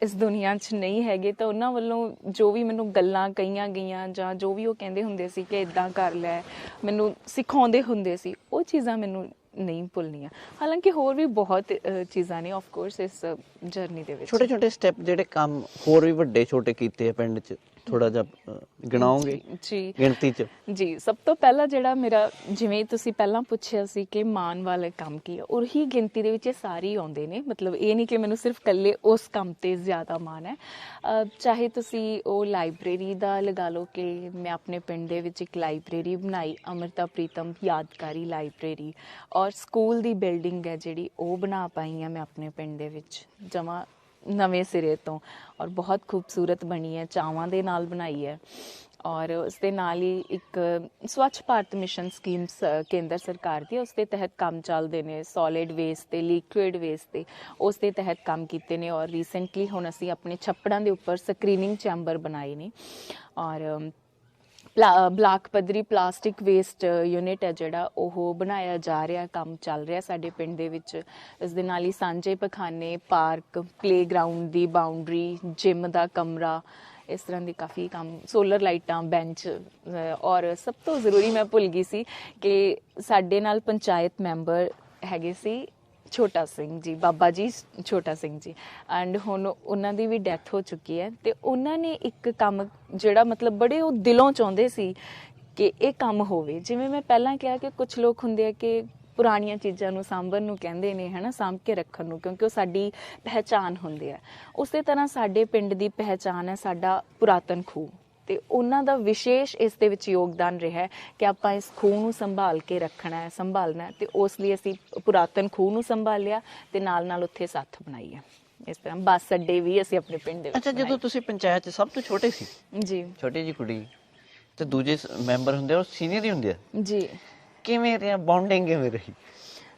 [SPEAKER 2] ਇਸ ਦੁਨੀਆ 'ਚ ਨਹੀਂ ਹੈਗੇ, ਤਾਂ ਉਹਨਾਂ ਵੱਲੋਂ ਜੋ ਵੀ ਮੈਨੂੰ ਗੱਲਾਂ ਕਹੀਆਂ ਗਈਆਂ ਜਾਂ ਜੋ ਵੀ ਉਹ ਕਹਿੰਦੇ ਹੁੰਦੇ ਸੀ ਕਿ ਇਦਾਂ ਕਰ ਲੈ, ਮੈਨੂੰ ਸਿਖਾਉਂਦੇ ਹੁੰਦੇ ਸੀ, ਉਹ ਚੀਜ਼ਾਂ ਮੈਨੂੰ ਨਹੀਂ ਭੁੱਲਣੀਆਂ। ਹਾਲਾਂਕਿ ਹੋਰ ਵੀ ਬਹੁਤ ਚੀਜ਼ਾਂ ਨੇ ਆਫ ਕੋਰਸ ਇਸ ਜਰਨੀ ਦੇ ਵਿੱਚ।
[SPEAKER 1] ਛੋਟੇ ਛੋਟੇ ਸਟੈਪ ਜਿਹੜੇ ਕੰਮ ਹੋਰ ਵੀ ਵੱਡੇ, ਛੋਟੇ ਕੀਤੇ ਆ ਪਿੰਡ 'ਚ ਥੋੜਾ ਜਿਹਾ ਗਿਣਾਓਗੇ?
[SPEAKER 2] ਜੀ
[SPEAKER 1] ਗਿਣਤੀ 'ਚ।
[SPEAKER 2] ਜੀ ਸਭ ਤੋਂ ਪਹਿਲਾਂ ਜਿਹੜਾ ਮੇਰਾ ਜਿਵੇਂ ਤੁਸੀਂ ਪਹਿਲਾਂ ਪੁੱਛਿਆ ਸੀ ਕਿ ਮਾਨ ਵਾਲਾ ਕੰਮ ਕੀ ਹੈ ਉਹੀ ਗਿਣਤੀ ਦੇ ਵਿੱਚ ਇਹ ਸਾਰੇ ਆਉਂਦੇ ਨੇ। ਮਤਲਬ ਇਹ ਨਹੀਂ ਕਿ ਮੈਨੂੰ ਸਿਰਫ ਇਕੱਲੇ ਉਸ ਕੰਮ ਤੇ ਜ਼ਿਆਦਾ ਮਾਨ ਹੈ। ਚਾਹੇ ਤੁਸੀਂ ਉਹ ਲਾਇਬ੍ਰੇਰੀ ਦਾ ਲਗਾ ਲਓ ਕਿ ਮੈਂ ਆਪਣੇ ਪਿੰਡ ਦੇ ਵਿੱਚ ਇੱਕ ਲਾਇਬ੍ਰੇਰੀ ਬਣਾਈ ਅਮਰਤਾ ਪ੍ਰੀਤਮ ਯਾਦਗਾਰੀ ਲਾਇਬ੍ਰੇਰੀ ਔਰ ਸਕੂਲ ਦੀ ਬਿਲਡਿੰਗ ਹੈ ਜਿਹੜੀ ਉਹ ਬਣਾ ਪਾਈ ਹਾਂ ਮੈਂ ਆਪਣੇ ਪਿੰਡ ਦੇ ਵਿੱਚ। ਜਮਾ ਨਵੇਂ ਸਿਰੇ ਤੋਂ ਔਰ ਬਹੁਤ ਖੂਬਸੂਰਤ ਬਣੀ ਹੈ, ਚਾਵਾਂ ਦੇ ਨਾਲ ਬਣਾਈ ਹੈ ਔਰ ਉਸ ਦੇ ਨਾਲ ਹੀ ਇੱਕ ਸਵੱਛ ਭਾਰਤ ਮਿਸ਼ਨ ਸਕੀਮ ਸ- ਕੇਂਦਰ ਸਰਕਾਰ ਦੀ, ਉਸ ਦੇ ਤਹਿਤ ਕੰਮ ਚੱਲਦੇ ਨੇ ਸੋਲਿਡ ਵੇਸਟ ਤੇ ਲਿਕੁਇਡ ਵੇਸਟ ਤੇ, ਉਸ ਦੇ ਤਹਿਤ ਕੰਮ ਕੀਤੇ ਨੇ ਔਰ ਰੀਸੈਂਟਲੀ ਹੁਣ ਅਸੀਂ ਆਪਣੇ ਛੱਪੜਾਂ ਦੇ ਉੱਪਰ ਸਕਰੀਨਿੰਗ ਚੈਂਬਰ ਬਣਾਏ ਨੇ ਔਰ ਬਲਾਕ ਪੱਧਰੀ ਪਲਾਸਟਿਕ ਵੇਸਟ ਯੂਨਿਟ ਹੈ ਜਿਹੜਾ, ਉਹ ਬਣਾਇਆ ਜਾ ਰਿਹਾ, ਕੰਮ ਚੱਲ ਰਿਹਾ ਸਾਡੇ ਪਿੰਡ ਦੇ ਵਿੱਚ। ਇਸ ਦੇ ਨਾਲ ਹੀ ਸਾਂਝੇ ਪਖਾਨੇ, ਪਾਰਕ ਪਲੇਗਰਾਉਂਡ ਦੀ ਬਾਉਂਡਰੀ ਜਿਮ ਦਾ ਕਮਰਾ, ਇਸ ਤਰ੍ਹਾਂ ਦੇ ਕਾਫੀ ਕੰਮ ਸੋਲਰ ਲਾਈਟਾਂ ਬੈਂਚ ਔਰ ਸਭ ਤੋਂ ਜ਼ਰੂਰੀ ਮੈਂ ਭੁੱਲ ਗਈ ਸੀ ਕਿ ਸਾਡੇ ਨਾਲ ਪੰਚਾਇਤ ਮੈਂਬਰ ਹੈਗੇ ਸੀ ਛੋਟਾ ਸਿੰਘ ਜੀ, ਬਾਬਾ ਜੀ ਛੋਟਾ ਸਿੰਘ ਜੀ। ਐਂਡ ਹੁਣ ਉਹਨਾਂ ਦੀ ਵੀ ਡੈਥ ਹੋ ਚੁੱਕੀ ਹੈ ਤੇ ਉਹਨਾਂ ਨੇ ਇੱਕ ਕੰਮ ਜਿਹੜਾ ਮਤਲਬ ਬੜੇ ਉਹ ਦਿਲੋਂ ਚਾਹੁੰਦੇ ਸੀ ਕਿ ਇਹ ਕੰਮ ਹੋਵੇ। ਜਿਵੇਂ ਮੈਂ ਪਹਿਲਾਂ ਕਿਹਾ ਕਿ ਕੁਝ ਲੋਕ ਹੁੰਦੇ ਆ ਕਿ ਪੁਰਾਣੀਆਂ ਚੀਜ਼ਾਂ ਨੂੰ ਸਾਂਭਣ ਨੂੰ ਕਹਿੰਦੇ ਨੇ, ਹਨਾ, ਸਾਂਭ ਕੇ ਰੱਖਣ ਨੂੰ, ਕਿਉਂਕਿ ਉਹ ਸਾਡੀ ਪਹਿਚਾਨ ਹੁੰਦੀ ਹੈ ਉਸੇ ਤਰ੍ਹਾਂ ਸਾਡੇ ਪਿੰਡ ਦੀ ਪਹਿਚਾਨ ਹੈ ਸਾਡਾ ਪੁਰਾਤਨ ਖੂਹ। ਤੇ ਉਹਨਾਂ ਦਾ ਵਿਸ਼ੇਸ਼ ਇਸ ਦੇ ਵਿੱਚ ਯੋਗਦਾਨ ਰਿਹਾ ਹੈ ਕਿ ਆਪਾਂ ਇਸ ਖੂਹ ਨੂੰ ਸੰਭਾਲ ਕੇ ਰੱਖਣਾ ਹੈ ਸੰਭਾਲਣਾ ਤੇ ਉਸ ਲਈ ਅਸੀਂ ਪੁਰਾਤਨ ਖੂਹ ਨੂੰ ਸੰਭਾਲਿਆ ਤੇ ਨਾਲ ਨਾਲ ਉੱਥੇ ਸੱਥ ਬਣਾਈ ਹੈ। ਇਸ ਤਰ੍ਹਾਂ ਬੱਸ ਅੱਡੇ ਵੀ ਅਸੀਂ ਆਪਣੇ ਪਿੰਡ ਦੇ ਵਿੱਚ
[SPEAKER 1] ਅੱਛਾ ਜਦੋਂ ਤੁਸੀਂ ਪੰਚਾਇਤ 'ਚ ਸਭ ਤੋਂ ਛੋਟੇ ਸੀ।
[SPEAKER 2] ਜੀ।
[SPEAKER 1] ਛੋਟੀ ਜੀ ਕੁੜੀ ਤੇ ਦੂਜੇ ਮੈਂਬਰ ਹੁੰਦੇ ਉਹ ਸੀਨੀਅਰ ਹੀ ਹੁੰਦੇ ਆ?
[SPEAKER 2] ਜੀ।
[SPEAKER 1] ਕਿਵੇਂ ਰਿਹਾ ਬੌਂਡਿੰਗ ਕਿਵੇਂ ਰਹੀ?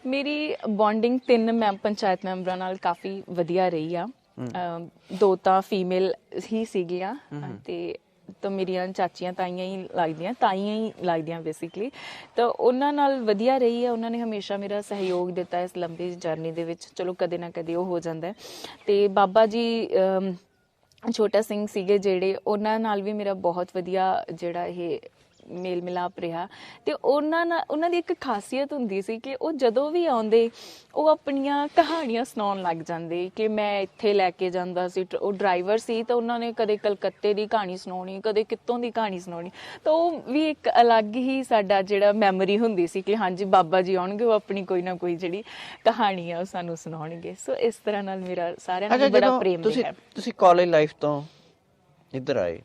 [SPEAKER 2] ਮੇਰੀ ਬੌਂਡਿੰਗ ਤਿੰਨ ਮੈਂ ਪੰਚਾਇਤ ਮੈਂਬਰਾਂ ਨਾਲ ਕਾਫੀ ਵਧੀਆ ਰਹੀ ਆ। ਦੋ ਤਾਂ ਫੀਮੇਲ ਹੀ ਸੀਗੀਆਂ ਤੇ ਤਾਂ ਮੇਰੀਆਂ ਚਾਚੀਆਂ ਤਾਈਆਂ ਹੀ ਲੱਗਦੀਆਂ, ਤਾਈਆਂ ਹੀ ਲੱਗਦੀਆਂ ਬੇਸਿਕਲੀ ਤਾਂ ਉਹਨਾਂ ਨਾਲ ਵਧੀਆ ਰਹੀ ਹੈ, ਉਹਨਾਂ ਨੇ ਹਮੇਸ਼ਾ ਮੇਰਾ ਸਹਿਯੋਗ ਦਿੱਤਾ ਇਸ ਲੰਬੀ ਜਰਨੀ ਦੇ ਵਿੱਚ ਚਲੋ ਕਦੇ ਨਾ ਕਦੇ ਉਹ ਹੋ ਜਾਂਦਾ ਹੈ। ਤੇ ਬਾਬਾ ਜੀ ਛੋਟਾ ਸਿੰਘ ਸੀਗੇ ਜਿਹੜੇ, ਉਹਨਾਂ ਨਾਲ ਵੀ ਮੇਰਾ ਬਹੁਤ ਵਧੀਆ ਜਿਹੜਾ ਇਹ ਮੇਲ ਮਿਲਾਪ ਰਿਹਾ। ਤੇ ਉਹਨਾਂ ਨਾਲ ਉਹਨਾਂ ਦੀ ਇੱਕ ਖਾਸੀਅਤ ਹੁੰਦੀ ਸੀ ਕਿ ਉਹ ਜਦੋਂ ਵੀ ਆਉਂਦੇ ਉਹ ਆਪਣੀਆਂ ਕਹਾਣੀਆਂ ਸੁਣਾਉਣ ਲੱਗ ਜਾਂਦੇ ਕਿ ਮੈਂ ਇੱਥੇ ਲੈ ਕੇ ਜਾਂਦਾ ਸੀ। ਉਹ ਡਰਾਈਵਰ ਸੀ ਤਾਂ ਉਹਨਾਂ ਨੇ ਕਦੇ ਕਲਕੱਤੇ ਦੀ ਕਹਾਣੀ ਸੁਣਾਉਣੀ ਕਦੇ ਕਿੱਤੋਂ ਦੀ ਕਹਾਣੀ ਸੁਣਾਉਣੀ। ਤਾਂ ਉਹ ਵੀ ਇੱਕ ਅਲੱਗ ਹੀ ਸਾਡਾ ਜਿਹੜਾ ਮੈਮਰੀ ਹੁੰਦੀ ਸੀ ਕਿ ਹਾਂਜੀ ਬਾਬਾ ਜੀ ਆਉਣਗੇ ਉਹ ਆਪਣੀ ਕੋਈ ਨਾ ਕੋਈ ਜਿਹੜੀ ਕਹਾਣੀ ਆ ਉਹ ਸਾਨੂੰ ਸੁਣਾਉਣਗੇ। ਸੋ ਇਸ ਤਰ੍ਹਾਂ ਨਾਲ ਮੇਰਾ ਸਾਰਿਆਂ ਨਾਲ ਬੜਾ ਪ੍ਰੇਮ
[SPEAKER 1] ਤੁਸੀਂ
[SPEAKER 2] ਰਿਹਾ।
[SPEAKER 1] ਤੁਸੀਂ ਕਾਲਜ ਲਾਈਫ ਤੋਂ ਇੱਧਰ ਆਏ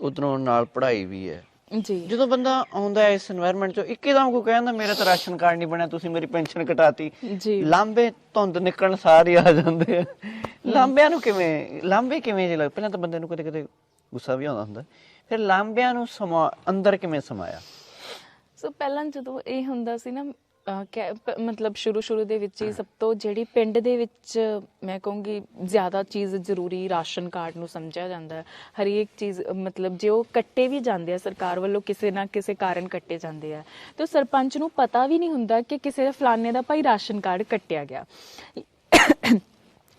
[SPEAKER 1] ਉਧਰੋਂ ਨਾਲ ਪੜ੍ਹਾਈ ਵੀ ਹੈ।
[SPEAKER 2] ਜੀ।
[SPEAKER 1] ਜਦੋਂ ਬੰਦਾ ਆਉਂਦਾ ਹੈ ਇਸ এনवायरमेंट ਚੋਂ ਇੱਕਦਮ ਕੋ ਕਹਿੰਦਾ ਮੇਰਾ ਤਾਂ ਰਾਸ਼ਨ ਕਾਰਡ ਨਹੀਂ ਬਣਿਆ ਤੁਸੀਂ ਮੇਰੀ ਪੈਨਸ਼ਨ ਕਟਾਤੀ।
[SPEAKER 2] ਜੀ।
[SPEAKER 1] ਲਾਂਬੇ ਧੁੰਦ ਨਿਕਲਣ ਸਾਰ ਆ ਜਾਂਦੇ ਆ। ਲਾਂਬਿਆਂ ਨੂੰ ਕਿਵੇਂ ਲਾਂਬੇ ਕਿਵੇਂ ਜੇ ਲੱਗ ਪਹਿਲਾਂ ਤਾਂ ਬੰਦੇ ਨੂੰ ਕਦੇ ਕਦੇ ਗੁੱਸਾ ਵੀ ਆਉਂਦਾ ਹੁੰਦਾ। ਫਿਰ ਲਾਂਬਿਆਂ ਨੂੰ ਸਮਾ ਅੰਦਰ ਕਿਵੇਂ ਸਮਾਇਆ?
[SPEAKER 2] ਸੋ ਪਹਿਲਾਂ ਜਦੋਂ ਇਹ ਹੁੰਦਾ ਸੀ ਨਾ ਮਤਲਬ ਸ਼ੁਰੂ ਸ਼ੁਰੂ ਦੇ ਵਿੱਚ ਹੀ ਸਭ ਤੋਂ ਜਿਹੜੀ ਪਿੰਡ ਦੇ ਵਿੱਚ ਮੈਂ ਕਹੂੰਗੀ ਜ਼ਿਆਦਾ ਚੀਜ਼ ਜ਼ਰੂਰੀ ਰਾਸ਼ਨ ਕਾਰਡ ਨੂੰ ਸਮਝਿਆ ਜਾਂਦਾ ਹੈ। ਹਰੇਕ ਚੀਜ਼, ਮਤਲਬ ਜੇ ਉਹ ਕੱਟੇ ਵੀ ਜਾਂਦੇ ਆ, ਸਰਕਾਰ ਵੱਲੋਂ ਕਿਸੇ ਨਾ ਕਿਸੇ ਕਾਰਨ ਕੱਟੇ ਜਾਂਦੇ ਆ, ਤੇ ਉਹ ਸਰਪੰਚ ਨੂੰ ਪਤਾ ਵੀ ਨਹੀਂ ਹੁੰਦਾ ਕਿ ਕਿਸੇ ਦਾ ਫਲਾਣੇ ਦਾ ਭਾਈ ਰਾਸ਼ਨ ਕਾਰਡ ਕੱਟਿਆ ਗਿਆ।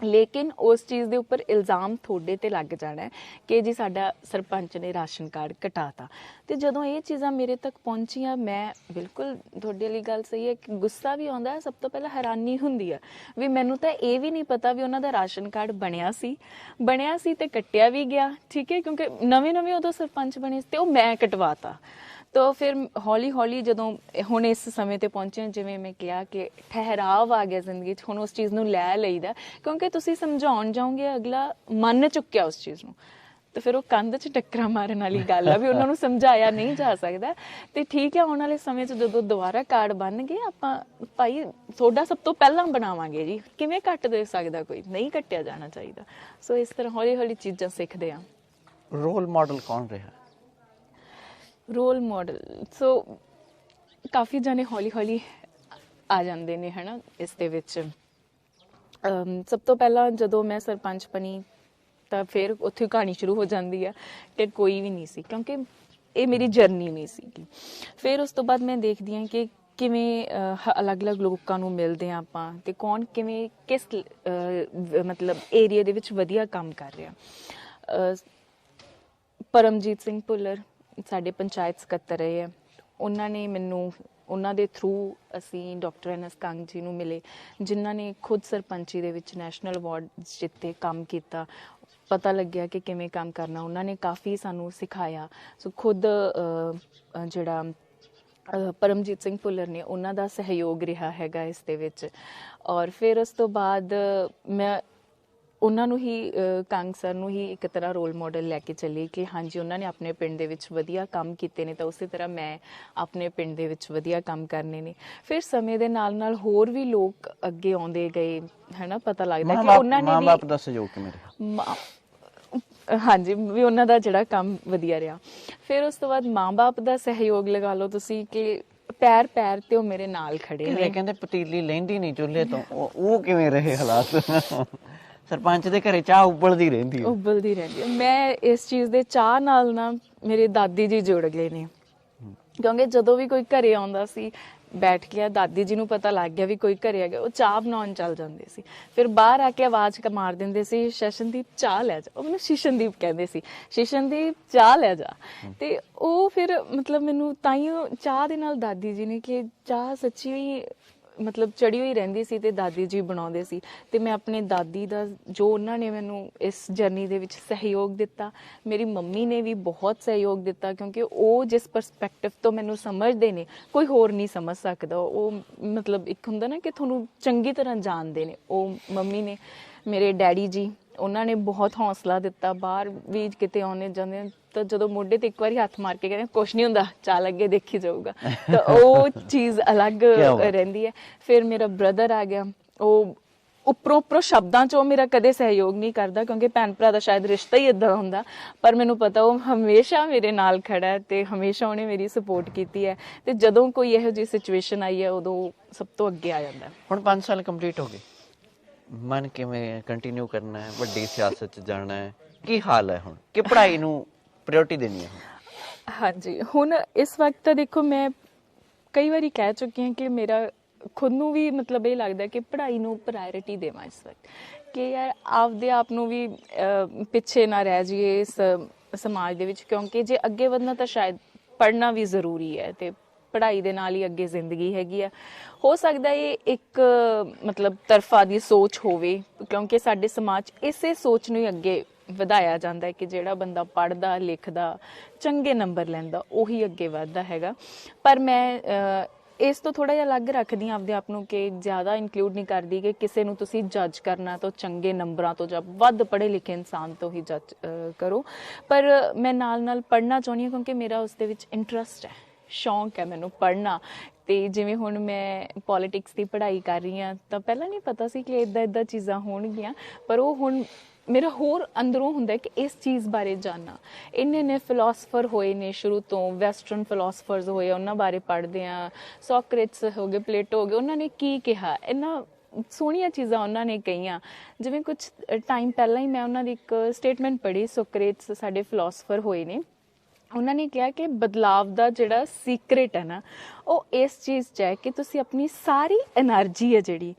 [SPEAKER 2] ਲੇਕਿਨ ਉਸ ਚੀਜ਼ ਦੇ ਉੱਪਰ ਇਲਜ਼ਾਮ ਤੁਹਾਡੇ ਤੇ ਲੱਗ ਜਾਣਾ ਕਿ ਜੀ ਸਾਡਾ ਸਰਪੰਚ ਨੇ ਰਾਸ਼ਨ ਕਾਰਡ ਕਟਾਤਾ। ਤੇ ਜਦੋਂ ਇਹ ਚੀਜ਼ਾਂ ਮੇਰੇ ਤੱਕ ਪਹੁੰਚੀਆਂ, ਮੈਂ ਬਿਲਕੁਲ ਤੁਹਾਡੇ ਲਈ ਗੱਲ ਸਹੀ ਹੈ ਕਿ ਗੁੱਸਾ ਵੀ ਆਉਂਦਾ ਹੈ, ਸਭ ਤੋਂ ਪਹਿਲਾਂ ਹੈਰਾਨੀ ਹੁੰਦੀ ਹੈ ਵੀ ਮੈਨੂੰ ਤਾਂ ਇਹ ਵੀ ਨਹੀਂ ਪਤਾ ਵੀ ਉਹਨਾਂ ਦਾ ਰਾਸ਼ਨ ਕਾਰਡ ਬਣਿਆ ਸੀ। ਬਣਿਆ ਸੀ ਤੇ ਕੱਟਿਆ ਵੀ ਗਿਆ, ਠੀਕ ਹੈ, ਕਿਉਂਕਿ ਨਵੇਂ ਨਵੇਂ ਉਦੋਂ ਸਰਪੰਚ ਬਣੇ ਸੀ ਤੇ ਉਹ ਮੈਂ ਕਟਵਾਤਾ। ਤੋ ਫਿਰ ਹੌਲੀ ਹੌਲੀ ਜਦੋਂ ਹੁਣ ਇਸ ਸਮੇਂ ਤੇ ਪਹੁੰਚੇ ਜਿਵੇਂ ਮੈਂ ਕਿਹਾ ਕਿ ਠਹਿਰਾਵ ਆ ਗਿਆ ਜ਼ਿੰਦਗੀ 'ਚ, ਹੁਣ ਉਸ ਚੀਜ਼ ਨੂੰ ਲੈ ਲਈਦਾ, ਕਿਉਂਕਿ ਤੁਸੀਂ ਸਮਝਾਉਣ ਜਾਓਗੇ ਅਗਲਾ ਮੰਨ ਚੁੱਕਿਆ ਉਸ ਚੀਜ਼ ਨੂੰ। ਤੇ ਫਿਰ ਉਹ ਕੰਧ 'ਚ ਟੱਕਰਾਂ ਮਾਰਨ ਵਾਲੀ ਗੱਲ ਆ ਵੀ ਉਹਨਾਂ ਨੂੰ ਸਮਝਾਇਆ ਨਹੀਂ ਜਾ ਸਕਦਾ। ਤੇ ਠੀਕ ਹੈ ਆਉਣ ਵਾਲੇ ਸਮੇਂ 'ਚ ਜਦੋਂ ਦੁਬਾਰਾ ਕਾਰਡ ਬਣ ਗਏ, ਆਪਾਂ ਭਾਈ ਤੁਹਾਡਾ ਸਭ ਤੋਂ ਪਹਿਲਾਂ ਬਣਾਵਾਂਗੇ ਜੀ। ਕਿਵੇਂ ਕੱਟ ਦੇ ਸਕਦਾ ਕੋਈ? ਨਹੀਂ ਕੱਟਿਆ ਜਾਣਾ ਚਾਹੀਦਾ। ਸੋ ਇਸ ਤਰ੍ਹਾਂ ਹੌਲੀ ਹੌਲੀ ਚੀਜ਼ਾਂ ਸਿੱਖਦੇ ਆ।
[SPEAKER 1] ਰੋਲ ਮਾਡਲ ਕੌਣ ਰਿਹਾ?
[SPEAKER 2] Role model. ਸੋ ਕਾਫੀ ਜਣੇ ਹੌਲੀ ਹੌਲੀ ਆ ਜਾਂਦੇ ਨੇ, ਹਨਾ, ਇਸ ਦੇ ਵਿੱਚ। ਸਭ ਤੋਂ ਪਹਿਲਾਂ ਜਦੋਂ ਮੈਂ ਸਰਪੰਚ ਬਣੀ, ਤਾਂ ਫਿਰ ਉੱਥੇ ਕਹਾਣੀ ਸ਼ੁਰੂ ਹੋ ਜਾਂਦੀ ਹੈ ਕਿ ਕੋਈ ਵੀ ਨਹੀਂ ਸੀ, ਕਿਉਂਕਿ ਇਹ ਮੇਰੀ ਜਰਨੀ ਨਹੀਂ ਸੀਗੀ। ਫਿਰ ਉਸ ਤੋਂ ਬਾਅਦ ਮੈਂ ਦੇਖਦੀ ਹਾਂ ਕਿ ਕਿਵੇਂ ਅਲੱਗ-ਅਲੱਗ ਲੋਕਾਂ ਨੂੰ ਮਿਲਦੇ ਆ ਆਪਾਂ ਤੇ ਕੌਣ ਕਿਵੇਂ, ਕਿਸ ਮਤਲਬ ਏਰੀਆ ਦੇ ਵਿੱਚ ਵਧੀਆ ਕੰਮ ਕਰ ਰਿਹਾ। ਪਰਮਜੀਤ ਸਿੰਘ ਭੁੱਲਰ ਸਾਡੇ ਪੰਚਾਇਤ ਸਕੱਤਰ ਰਹੇ ਹੈ ਉਹਨਾਂ ਨੇ ਮੈਨੂੰ, ਉਹਨਾਂ ਦੇ ਥਰੂ ਅਸੀਂ ਡਾਕਟਰ ਐਨ ਐਸ ਕੰਗ ਜੀ ਨੂੰ ਮਿਲੇ, ਜਿਨ੍ਹਾਂ ਨੇ ਖੁਦ ਸਰਪੰਚੀ ਦੇ ਵਿੱਚ ਨੈਸ਼ਨਲ ਅਵਾਰਡ ਜਿੱਤੇ ਕੰਮ ਕੀਤਾ। ਪਤਾ ਲੱਗਿਆ ਕਿ ਕਿਵੇਂ ਕੰਮ ਕਰਨਾ, ਉਹਨਾਂ ਨੇ ਕਾਫੀ ਸਾਨੂੰ ਸਿਖਾਇਆ। ਸੋ ਖੁਦ ਜਿਹੜਾ ਪਰਮਜੀਤ ਸਿੰਘ ਭੁੱਲਰ ਨੇ ਉਹਨਾਂ ਦਾ ਸਹਿਯੋਗ ਰਿਹਾ ਹੈਗਾ ਇਸ ਦੇ ਵਿੱਚ। ਔਰ ਫਿਰ ਉਸ ਤੋਂ ਬਾਅਦ ਮੈਂ ਉਹਨਾਂ ਨੂੰ ਹੀ ਕੰਗ ਸਰ ਨੂੰ ਹੀ ਇੱਕ ਤਰ੍ਹਾਂ ਰੋਲ ਮਾਡਲ ਲੈ ਕੇ ਚੱਲੀ ਕਿ ਹਾਂਜੀ ਉਹਨਾਂ ਨੇ ਆਪਣੇ ਪਿੰਡ ਦੇ ਵਿੱਚ ਵਧੀਆ ਕੰਮ ਕੀਤੇ ਨੇ ਤਾਂ ਉਸੇ ਤਰ੍ਹਾਂ ਮੈਂ ਆਪਣੇ ਪਿੰਡ ਦੇ ਵਿੱਚ ਵਧੀਆ ਕੰਮ ਕਰਨੇ ਨੇ। ਫਿਰ ਸਮੇਂ ਦੇ ਨਾਲ ਨਾਲ ਹੋਰ ਵੀ ਲੋਕ ਅੱਗੇ ਆਉਂਦੇ ਗਏ ਹੈਨਾ ਪਤਾ ਲੱਗਦਾ ਕਿ ਉਹਨਾਂ ਨੇ ਵੀ
[SPEAKER 1] ਦਾ ਸਹਿਯੋਗ ਕਿਵੇਂ ਰਿਹਾ?
[SPEAKER 2] ਹਾਂਜੀ ਵੀ ਉਹਨਾਂ ਦਾ ਜਿਹੜਾ ਕੰਮ ਵਧੀਆ ਰਿਹਾ। ਫਿਰ ਉਸ ਤੋਂ ਬਾਅਦ ਮਾਂ-ਬਾਪ ਦਾ ਸਹਿਯੋਗ ਲਗਾ ਲਓ ਤੁਸੀਂ ਕਿ ਪੈਰ ਪੈਰ ਤੇ ਉਹ ਮੇਰੇ ਨਾਲ ਖੜੇ ਨੇ।
[SPEAKER 1] ਕਹਿੰਦੇ ਪਤੀਲੀ ਲੈਂਦੀ ਨਹੀਂ ਚੁੱਲ੍ਹੇ ਤੋਂ ਉਹ ਕਿਵੇਂ ਰਹੇ ਹਾਲਾਤ? ਸਰਪੰਚ ਦੇ ਘਰੇ ਚਾਹ ਉਬਲਦੀ ਰਹਿੰਦੀ ਹੈ।
[SPEAKER 2] ਉਬਲਦੀ ਰਹਿੰਦੀ ਹੈ। ਮੈਂ ਇਸ ਚੀਜ਼ ਦੇ ਚਾਹ ਨਾਲ ਨਾ ਮੇਰੇ ਦਾਦੀ ਜੀ ਜੁੜ ਗਏ ਨੇ। ਕਿਉਂਕਿ ਜਦੋਂ ਵੀ ਕੋਈ ਘਰੇ ਆਉਂਦਾ ਸੀ, ਬੈਠ ਗਿਆ, ਦਾਦੀ ਜੀ ਨੂੰ ਪਤਾ ਲੱਗ ਗਿਆ ਵੀ ਕੋਈ ਘਰੇ ਆ ਗਿਆ ਉਹ ਚਾਹ ਬਣਾਉਣ ਚੱਲ ਜਾਂਦੇ ਸੀ। ਫਿਰ ਬਾਹਰ ਆ ਕੇ ਆਵਾਜ਼ ਕ ਮਾਰ ਦਿੰਦੇ ਸੀ, ਸ਼ਸ਼ਨਦੀਪ, ਚਾਹ ਲੈ ਜਾ। ਉਹ ਮੈਨੂੰ ਸ਼ਿਸ਼ਨਦੀਪ ਕਹਿੰਦੇ ਸੀ, ਸ਼ਿਸ਼ਨਦੀਪ, ਚਾਹ ਲੈ ਜਾ। ਤੇ ਉਹ ਫਿਰ ਮਤਲਬ ਮੈਨੂੰ ਤਾਈਓ ਚਾਹ ਦੇ ਨਾਲ ਦਾਦੀ ਜੀ ਨੇ ਕਿ ਚਾਹ ਸੱਚੀ ਹੀ ਮਤਲਬ ਚੜੀ ਹੋਈ ਰਹਿੰਦੀ ਸੀ ਤੇ ਦਾਦੀ ਜੀ ਬਣਾਉਂਦੇ ਸੀ। ਤੇ ਮੈਂ ਆਪਣੇ ਦਾਦੀ ਦਾ ਜੋ ਉਹਨਾਂ ਨੇ ਮੈਨੂੰ ਇਸ ਜਰਨੀ ਦੇ ਵਿੱਚ ਸਹਿਯੋਗ ਦਿੱਤਾ, ਮੇਰੀ ਮੰਮੀ ਨੇ ਵੀ ਬਹੁਤ ਸਹਿਯੋਗ ਦਿੱਤਾ ਕਿਉਂਕਿ ਉਹ ਜਿਸ ਪਰਸਪੈਕਟਿਵ ਤੋਂ ਮੈਨੂੰ ਸਮਝਦੇ ਨੇ, ਕੋਈ ਹੋਰ ਨਹੀਂ ਸਮਝ ਸਕਦਾ। ਉਹ ਮਤਲਬ ਇੱਕ ਹੁੰਦਾ ਨਾ ਕਿ ਤੁਹਾਨੂੰ ਚੰਗੀ ਤਰ੍ਹਾਂ ਜਾਣਦੇ ਨੇ। ਉਹ ਮੰਮੀ ਨੇ ਮੇਰੇ ਡੈਡੀ ਜੀ ਉਹਨਾਂ ਨੇ ਬਹੁਤ ਹੌਸਲਾ ਦਿੱਤਾ ਬਾਹਰ ਵੀ ਕਿਤੇ ਆਉਣੇ ਜਾਂਦੇ ਤਾਂ ਜਦੋਂ ਮੋਢੇ ਤੇ ਇੱਕ ਵਾਰੀ ਹੱਥ ਮਾਰ ਕੇ ਕਹਿੰਦੇ ਕੁਛ ਨਹੀਂ ਹੁੰਦਾ ਚਾਲ ਅੱਗੇ ਦੇਖੀ ਜਾਊਗਾ। ਤਾਂ ਉਹ ਚੀਜ਼ ਅਲੱਗ। ਰਹਿੰਦੀ ਹੈ। ਫਿਰ ਮੇਰਾ ਬ੍ਰਦਰ ਆ ਗਿਆ। ਉਹ ਉੱਪਰੋਂ ਉੱਪਰੋਂ ਸ਼ਬਦਾਂ 'ਚ ਉਹ ਮੇਰਾ ਕਦੇ ਸਹਿਯੋਗ ਨਹੀਂ ਕਰਦਾ ਕਿਉਂਕਿ ਭੈਣ ਭਰਾ ਦਾ ਸ਼ਾਇਦ ਰਿਸ਼ਤਾ ਹੀ ਇਦਾਂ ਹੁੰਦਾ। ਪਰ ਮੈਨੂੰ ਪਤਾ ਉਹ ਹਮੇਸ਼ਾ ਮੇਰੇ ਨਾਲ ਖੜਾ ਹੈ ਤੇ ਹਮੇਸ਼ਾ ਉਹਨੇ ਮੇਰੀ ਸਪੋਰਟ ਕੀਤੀ ਹੈ। ਤੇ ਜਦੋਂ ਕੋਈ ਇਹੋ ਜਿਹੀ ਸਿਚੁਏਸ਼ਨ ਆਈ ਹੈ ਉਦੋਂ ਸਭ ਤੋਂ ਅੱਗੇ ਆ ਜਾਂਦਾ
[SPEAKER 1] ਹੁਣ 5 ਸਾਲ ਕੰਪਲੀਟ ਹੋ ਗਏ। ਮਨ ਕਿਵੇਂ ਕੰਟੀਨਿਊ ਕਰਨਾ ਹੈ? ਵੱਡੀ ਸਿਆਸਤ ਚ ਜਾਣਾ ਹੈ? ਕੀ ਹਾਲ ਹੈ ਹੁਣ? ਕਿ ਪੜ੍ਹਾਈ ਨੂੰ ਪ੍ਰਾਇੋਰਟੀ ਦੇਣੀ ਹੈ
[SPEAKER 2] ਹਾਂਜੀ, ਹੁਣ ਇਸ ਵਕਤ ਤਾਂ ਦੇਖੋ ਮੈਂ ਕਈ ਵਾਰੀ ਕਹਿ ਚੁੱਕੀ ਹਾਂ ਕਿ ਮੇਰਾ ਖੁਦ ਨੂੰ ਵੀ ਮਤਲਬ ਇਹ ਲੱਗਦਾ ਕਿ ਪੜ੍ਹਾਈ ਨੂੰ ਪ੍ਰਾਇੋਰਟੀ ਦੇਵਾਂ ਇਸ ਵਕਤ। ਕਿ ਯਾਰ ਆਪਦੇ ਆਪ ਨੂੰ ਵੀ ਪਿੱਛੇ ਨਾ ਰਹਿ ਜਾਈਏ ਇਸ ਸਮਾਜ ਦੇ ਵਿੱਚ, ਕਿਉਂਕਿ ਜੇ ਅੱਗੇ ਵਧਣਾ ਤਾਂ ਸ਼ਾਇਦ ਪੜ੍ਹਨਾ ਵੀ ਜ਼ਰੂਰੀ ਹੈ ਤੇ ਪੜ੍ਹਾਈ ਦੇ ਨਾਲ ਹੀ ਅੱਗੇ ਜ਼ਿੰਦਗੀ ਹੈਗੀ ਆ। ਹੋ ਸਕਦਾ ਇਹ ਇੱਕ, ਮਤਲਬ ਤਰਫਾ ਦੀ ਸੋਚ ਹੋਵੇ, ਕਿਉਂਕਿ ਸਾਡੇ ਸਮਾਜ ਇਸੇ ਸੋਚ ਨੂੰ ਹੀ ਅੱਗੇ ਵਧਾਇਆ ਜਾਂਦਾ ਹੈ ਕਿ ਜਿਹੜਾ ਬੰਦਾ ਪੜ੍ਹਦਾ, ਲਿਖਦਾ, ਚੰਗੇ ਨੰਬਰ ਲੈਂਦਾ, ਉਹੀ ਅੱਗੇ ਵੱਧਦਾ ਹੈਗਾ। ਪਰ ਮੈਂ ਇਸ ਤੋਂ ਥੋੜਾ ਜਿਹਾ ਅਲੱਗ ਰੱਖਦੀ ਹਾਂ ਆਪਦੇ ਆਪ ਨੂੰ ਕਿ ਜ਼ਿਆਦਾ ਇਨਕਲੂਡ ਨਹੀਂ ਕਰਦੀ ਕਿ ਕਿਸੇ ਨੂੰ ਤੁਸੀਂ ਜੱਜ ਕਰਨਾ ਤੋਂ ਚੰਗੇ ਨੰਬਰਾਂ ਤੋਂ ਜਾਂ ਵੱਧ ਪੜ੍ਹੇ ਲਿਖੇ ਇਨਸਾਨ ਤੋਂ ਹੀ ਜੱਜ ਕਰੋ। ਪਰ ਮੈਂ ਨਾਲ ਨਾਲ ਪੜ੍ਹਨਾ ਚਾਹੁੰਦੀ ਹਾਂ ਕਿਉਂਕਿ ਮੇਰਾ ਉਸ ਦੇ ਵਿੱਚ ਇੰਟਰਸਟ ਹੈ। ਸ਼ੌਂਕ ਹੈ ਮੈਨੂੰ ਪੜ੍ਹਨਾ। ਤੇ ਜਿਵੇਂ ਹੁਣ ਮੈਂ ਪੋਲਿਟਿਕਸ ਦੀ ਪੜ੍ਹਾਈ ਕਰ ਰਹੀ ਹਾਂ, ਤਾਂ ਪਹਿਲਾਂ ਨਹੀਂ ਪਤਾ ਸੀ ਕਿ ਇਦਾਂ ਇਦਾਂ ਚੀਜ਼ਾਂ ਹੋਣਗੀਆਂ, ਪਰ ਉਹ ਹੁਣ ਮੇਰਾ ਹੋਰ ਅੰਦਰੋਂ ਹੁੰਦਾ ਕਿ ਇਸ ਚੀਜ਼ ਬਾਰੇ ਜਾਨਣਾ। ਇੰਨੇ ਨੇ ਫਿਲਾਸਫਰ ਹੋਏ ਨੇ ਸ਼ੁਰੂ ਤੋਂ ਵੈਸਟਰਨ ਫਿਲਾਸਫਰਸ ਹੋਏ, ਉਹਨਾਂ ਬਾਰੇ ਪੜ੍ਹਦੇ ਆ ਸੋਕਰੇਟਸ ਹੋ ਗਏ, ਪਲੇਟੋ ਹੋ ਗਏ, ਉਹਨਾਂ ਨੇ ਕੀ ਕਿਹਾ? ਇਹਨਾਂ ਸੋਹਣੀਆਂ ਚੀਜ਼ਾਂ ਉਹਨਾਂ ਨੇ ਕਹੀਆਂ। ਜਿਵੇਂ ਕੁਝ ਟਾਈਮ ਪਹਿਲਾਂ ਹੀ ਮੈਂ ਉਹਨਾਂ ਦੀ ਇੱਕ ਸਟੇਟਮੈਂਟ ਪੜ੍ਹੀ, ਸੋਕਰੇਟਸ ਸਾਡੇ ਫਿਲਾਸਫਰ ਹੋਏ ਨੇ। ਉਹਨਾਂ ਨੇ ਕਿਹਾ ਕਿ ਬਦਲਾਵ ਦਾ ਜਿਹੜਾ ਸੀਕ੍ਰੇਟ ਹੈ ਨਾ ਉਹ ਇਸ ਚੀਜ਼ 'ਚ ਹੈ ਕਿ ਤੁਸੀਂ ਆਪਣੀ ਸਾਰੀ એનર્ਜੀ ਹੈ ਜਿਹੜੀ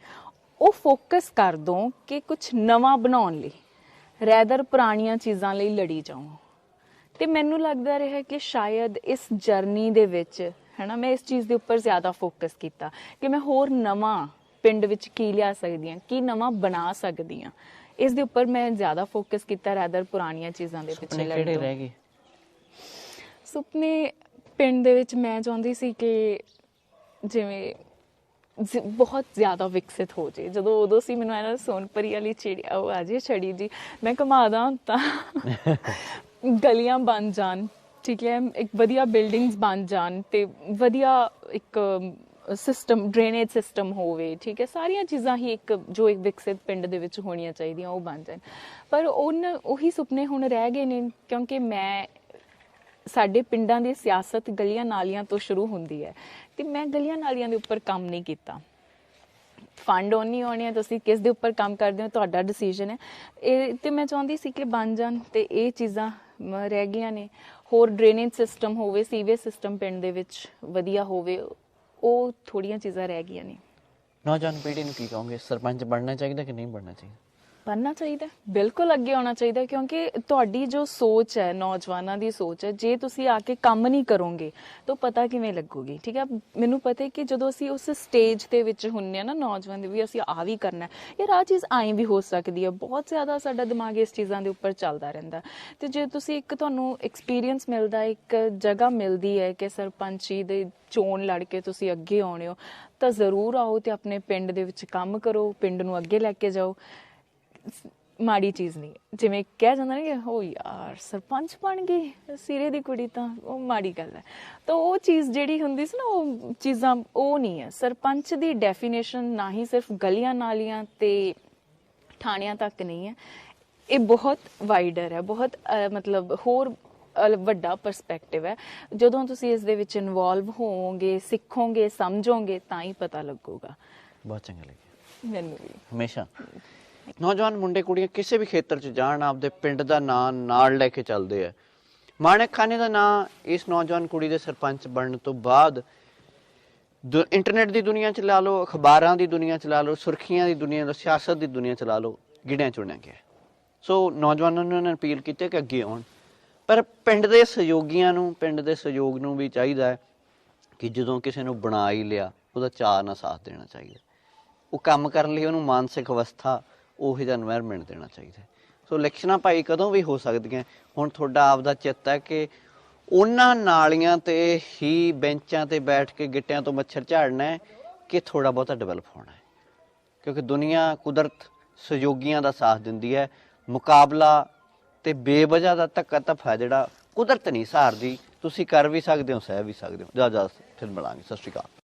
[SPEAKER 2] ਉਹ ਫੋਕਸ ਕਰ ਦੋ ਕਿ ਕੁਝ ਨਵਾਂ ਬਣਾਉਣ ਲਈ ਰੈਦਰ ਪੁਰਾਣੀਆਂ ਚੀਜ਼ਾਂ ਲਈ ਲੜੀ ਜਾਓ। ਤੇ ਮੈਨੂੰ ਲੱਗਦਾ ਰਿਹਾ ਕਿ ਸ਼ਾਇਦ ਇਸ ਜਰਨੀ ਦੇ ਵਿੱਚ ਹੈ ਨਾ ਮੈਂ ਇਸ ਚੀਜ਼ ਦੇ ਉੱਪਰ ਜ਼ਿਆਦਾ ਫੋਕਸ ਕੀਤਾ ਕਿ ਮੈਂ ਹੋਰ ਨਵਾਂ ਪਿੰਡ ਵਿੱਚ ਕੀ ਲਿਆ ਸਕਦੀ ਹਾਂ ਕੀ ਨਵਾਂ ਬਣਾ ਸਕਦੀ ਹਾਂ। ਇਸ ਦੇ ਉੱਪਰ ਮੈਂ ਜ਼ਿਆਦਾ ਫੋਕਸ ਕੀਤਾ ਰੈਦਰ ਪੁਰਾਣੀਆਂ ਚੀਜ਼ਾਂ ਦੇ ਪਿੱਛੇ ਲੜੀ
[SPEAKER 1] ਕਿਹੜੇ
[SPEAKER 2] ਸੁਪਨੇ ਪਿੰਡ ਦੇ ਵਿੱਚ ਮੈਂ ਚਾਹੁੰਦੀ ਸੀ ਕਿ ਜਿਵੇਂ ਜ਼- ਬਹੁਤ ਜ਼ਿਆਦਾ ਵਿਕਸਿਤ ਹੋ ਜੇ। ਜਦੋਂ ਉਦੋਂ ਸੀ ਮੈਨੂੰ ਇਹਨਾਂ ਸੋਨਪਰੀ ਵਾਲੀ ਚਿੜੀ ਉਹ ਆ ਜੇ ਛੜੀ ਜੀ ਮੈਂ ਕਮਾਦਾ ਤਾਂ। [LAUGHS] ਗਲੀਆਂ ਬਣ ਜਾਣ ਠੀਕ ਹੈ ਇੱਕ ਵਧੀਆ ਬਿਲਡਿੰਗਸ ਬਣ ਜਾਣ ਤੇ ਵਧੀਆ ਇੱਕ ਸਿਸਟਮ ਡਰੇਨੇਜ ਸਿਸਟਮ ਹੋਵੇ ਠੀਕ ਹੈ ਸਾਰੀਆਂ ਚੀਜ਼ਾਂ ਹੀ ਇੱਕ ਜੋ ਇੱਕ ਵਿਕਸਿਤ ਪਿੰਡ ਦੇ ਵਿੱਚ ਹੋਣੀਆਂ ਚਾਹੀਦੀਆਂ ਉਹ ਬਣ ਜਾਣ। ਪਰ ਉਹਨ ਉਹੀ ਸੁਪਨੇ ਹੁਣ ਰਹਿ ਗਏ ਨੇ ਕਿਉਂਕਿ ਮੈਂ ਸਾਡੇ ਪਿੰਡਾਂ ਦੀ ਸਿਆਸਤ ਗਲੀਆਂ ਨਾਲੀਆਂ ਤੋਂ ਸ਼ੁਰੂ ਹੁੰਦੀ ਹੈ। ਤੇ ਮੈਂ ਗਲੀਆਂ ਨਾਲੀਆਂ ਦੇ ਉੱਪਰ ਕੰਮ ਨਹੀਂ ਕੀਤਾ। ਫੰਡ ਨਹੀਂ ਆਉਣੇ ਆ ਤੁਸੀਂ ਕਿਸ ਦੇ ਉੱਪਰ ਕੰਮ ਕਰਦੇ ਹੋ, ਤੁਹਾਡਾ ਡਿਸੀਜਨ ਹੈ। ਇਹ ਤੇ ਮੈਂ ਚਾਹੁੰਦੀ ਸੀ ਕਿ ਬਣ ਜਾਣ ਤੇ ਇਹ ਚੀਜ਼ਾਂ ਰਹਿ ਗਈਆਂ ਨੇ। ਹੋਰ ਡਰੇਨੇਜ ਸਿਸਟਮ ਹੋਵੇ ਸੀਵੇਜ ਸਿਸਟਮ ਪਿੰਡ ਦੇ ਵਿੱਚ ਵਧੀਆ ਹੋਵੇ, ਉਹ ਥੋੜੀਆਂ ਚੀਜ਼ਾਂ ਰਹਿ ਗਈਆਂ ਨੇ।
[SPEAKER 1] ਨੌਜਵਾਨ ਪੀੜ੍ਹੀ ਨੂੰ ਕੀ ਕਹੋਗੇ? ਸਰਪੰਚ ਬਣਨਾ ਚਾਹੀਦਾ ਕਿ ਨਹੀਂ ਬਣਨਾ ਚਾਹੀਦਾ?
[SPEAKER 2] ਬਣਨਾ ਚਾਹੀਦਾ ਬਿਲਕੁਲ ਅੱਗੇ ਆਉਣਾ ਚਾਹੀਦਾ ਕਿਉਂਕਿ ਤੁਹਾਡੀ ਜੋ ਸੋਚ ਹੈ, ਨੌਜਵਾਨਾਂ ਦੀ ਸੋਚ ਹੈ, ਜੇ ਤੁਸੀਂ ਆ ਕੇ ਕੰਮ ਨਹੀਂ ਕਰੋਗੇ, ਤਾਂ ਪਤਾ ਕਿਵੇਂ ਲੱਗੂਗੀ, ਠੀਕ ਹੈ? ਮੈਨੂੰ ਪਤਾ ਹੈ ਕਿ ਜਦੋਂ ਅਸੀਂ ਉਸ ਸਟੇਜ ਦੇ ਵਿੱਚ ਹੁੰਨੇ ਆ ਨਾ, ਨੌਜਵਾਨ ਦੇ ਵੀ ਅਸੀਂ ਆ ਵੀ ਕਰਨਾ ਯਾਰ ਆ ਚੀਜ਼ ਐਂ ਵੀ ਹੋ ਸਕਦੀ ਹੈ, ਬਹੁਤ ਜ਼ਿਆਦਾ ਸਾਡਾ ਦਿਮਾਗ ਇਸ ਚੀਜ਼ਾਂ ਦੇ ਉੱਪਰ ਚੱਲਦਾ ਰਹਿੰਦਾ ਤੇ ਜੇ ਤੁਸੀਂ ਇੱਕ ਤੁਹਾਨੂੰ ਐਕਸਪੀਰੀਅੰਸ ਮਿਲਦਾ ਇੱਕ ਜਗ੍ਹਾ ਮਿਲਦੀ ਹੈ ਕਿ ਸਰਪੰਚੀ ਦੇ ਚੋਣ ਲੜ ਕੇ ਤੁਸੀਂ ਅੱਗੇ ਆਉਣੇ ਹੋ, ਤਾਂ ਜ਼ਰੂਰ ਆਓ ਤੇ ਆਪਣੇ ਪਿੰਡ ਦੇ ਵਿੱਚ ਕੰਮ ਕਰੋ, ਪਿੰਡ ਨੂੰ ਅੱਗੇ ਲੈ ਕੇ ਜਾਓ। ਮਾੜੀ ਚੀਜ਼ ਨਹੀਂ। ਜਿਵੇਂ ਕਿਹਾ ਜਾਂਦਾ ਨਾ ਕਿ ਹੋ ਯਾਰ ਸਰਪੰਚ ਬਣ ਗਈ ਸਿਰੇ ਦੀ ਕੁੜੀ ਤਾਂ ਉਹ ਮਾੜੀ ਗੱਲ ਹੈ। ਤਾਂ ਉਹ ਚੀਜ਼ ਜਿਹੜੀ ਹੁੰਦੀ ਸੀ ਨਾ ਉਹ ਚੀਜ਼ਾਂ ਉਹ ਨਹੀਂ ਹੈ। ਸਰਪੰਚ ਦੀ ਡੈਫੀਨੇਸ਼ਨ ਨਾ ਹੀ ਸਿਰਫ ਗਲੀਆਂ ਨਾਲੀਆਂ ਤੇ ਥਾਣਿਆਂ ਤੱਕ ਨਹੀਂ ਹੈ। ਇਹ ਬਹੁਤ ਵਾਈਡਰ ਹੈ ਬਹੁਤ ਮਤਲਬ ਹੋਰ ਵੱਡਾ ਪਰਸਪੈਕਟਿਵ ਹੈ। ਜਦੋਂ ਤੁਸੀਂ ਇਸ ਦੇ ਵਿੱਚ ਇਨਵੋਲਵ ਹੋਵੋਗੇ ਸਿੱਖੋਗੇ ਸਮਝੋਗੇ ਤਾਂ ਹੀ ਪਤਾ ਲੱਗੂਗਾ।
[SPEAKER 1] ਬਹੁਤ ਚੰਗਾ ਲੱਗਿਆ।
[SPEAKER 2] ਮੈਨੂੰ ਵੀ।
[SPEAKER 1] ਹਮੇਸ਼ਾ। ਨੌਜਵਾਨ ਮੁੰਡੇ, ਕੁੜੀਆਂ ਕਿਸੇ ਵੀ ਖੇਤਰ 'ਚ ਜਾਣ, ਆਪਦੇ ਪਿੰਡ ਦਾ ਨਾਂ ਨਾਲ ਲੈ ਕੇ ਚੱਲਦੇ ਆ। ਮਾਣਕ ਖਾਨੇ ਦਾ ਨਾਂ ਇਸ ਨੌਜਵਾਨ ਕੁੜੀ ਦੇ ਸਰਪੰਚ ਬਣਨ ਤੋਂ ਬਾਅਦ ਇੰਟਰਨੈਟ ਦੀ ਦੁਨੀਆ 'ਚ ਲਾ ਲਓ, ਅਖਬਾਰਾਂ ਦੀ ਦੁਨੀਆ 'ਚ ਲਾ ਲਓ, ਸੁਰਖੀਆਂ ਦੀ ਦੁਨੀਆ ਦਾ, ਸਿਆਸਤ ਦੀ ਦੁਨੀਆ 'ਚ ਲਾ ਲਓ, ਗਿਣਿਆ ਚੁਣਿਆ ਗਿਆ। ਸੋ ਨੌਜਵਾਨਾਂ ਨੂੰ ਉਹਨਾਂ ਨੇ ਅਪੀਲ ਕੀਤੀ ਕਿ ਅੱਗੇ ਆਉਣ। ਪਰ ਪਿੰਡ ਦੇ ਸਹਿਯੋਗੀਆਂ ਨੂੰ, ਪਿੰਡ ਦੇ ਸਹਿਯੋਗ ਨੂੰ ਵੀ ਚਾਹੀਦਾ ਹੈ ਕਿ ਜਦੋਂ ਕਿਸੇ ਨੂੰ ਬਣਾ ਹੀ ਲਿਆ, ਉਹਦਾ ਚਾਅ ਨਾਲ ਸਾਥ ਦੇਣਾ ਚਾਹੀਦਾ। ਉਹ ਕੰਮ ਕਰਨ ਲਈ ਉਹਨੂੰ ਮਾਨਸਿਕ ਅਵਸਥਾ ਉਹੋ ਜਿਹਾ এনवायरमेंट ਦੇਣਾ ਚਾਹੀਦਾ ਸੋ ਇਲੈਕਸ਼ਨਾਂ ਭਾਈ ਕਦੋਂ ਵੀ ਹੋ ਸਕਦੀਆਂ ਹੁਣ ਤੁਹਾਡਾ ਆਪ ਦਾ ਚਿੱਤ ਹੈ ਕਿ ਉਹਨਾਂ ਨਾਲੀਆਂ ਤੇ ਹੀ ਬੈਂਚਾਂ ਤੇ ਬੈਠ ਕੇ ਗਿੱਟਿਆਂ ਤੋਂ ਮੱਛਰ ਝਾੜਨਾ ਹੈ ਕਿ ਥੋੜਾ ਬਹੁਤਾ ਡਿਵੈਲਪ ਹੋਣਾ ਹੈ। ਕਿਉਂਕਿ ਦੁਨੀਆ ਕੁਦਰਤ ਸਹਿਯੋਗੀਆਂ ਦਾ ਸਾਥ ਦਿੰਦੀ ਹੈ। ਮੁਕਾਬਲਾ ਤੇ ਬੇਵਜ੍ਹਾ ਦਾ ਧੱਕਾ ਧੱਫਾ ਜਿਹੜਾ ਕੁਦਰਤ ਨਹੀਂ ਸਹਾਰਦੀ ਤੁਸੀਂ ਕਰ ਵੀ ਸਕਦੇ ਹੋ, ਸਹਿ ਵੀ ਸਕਦੇ ਹੋ। ਜਾ ਜਾ, ਫਿਰ ਮਿਲਾਂਗੇ। ਸਤਿ ਸ਼੍ਰੀ ਅਕਾਲ।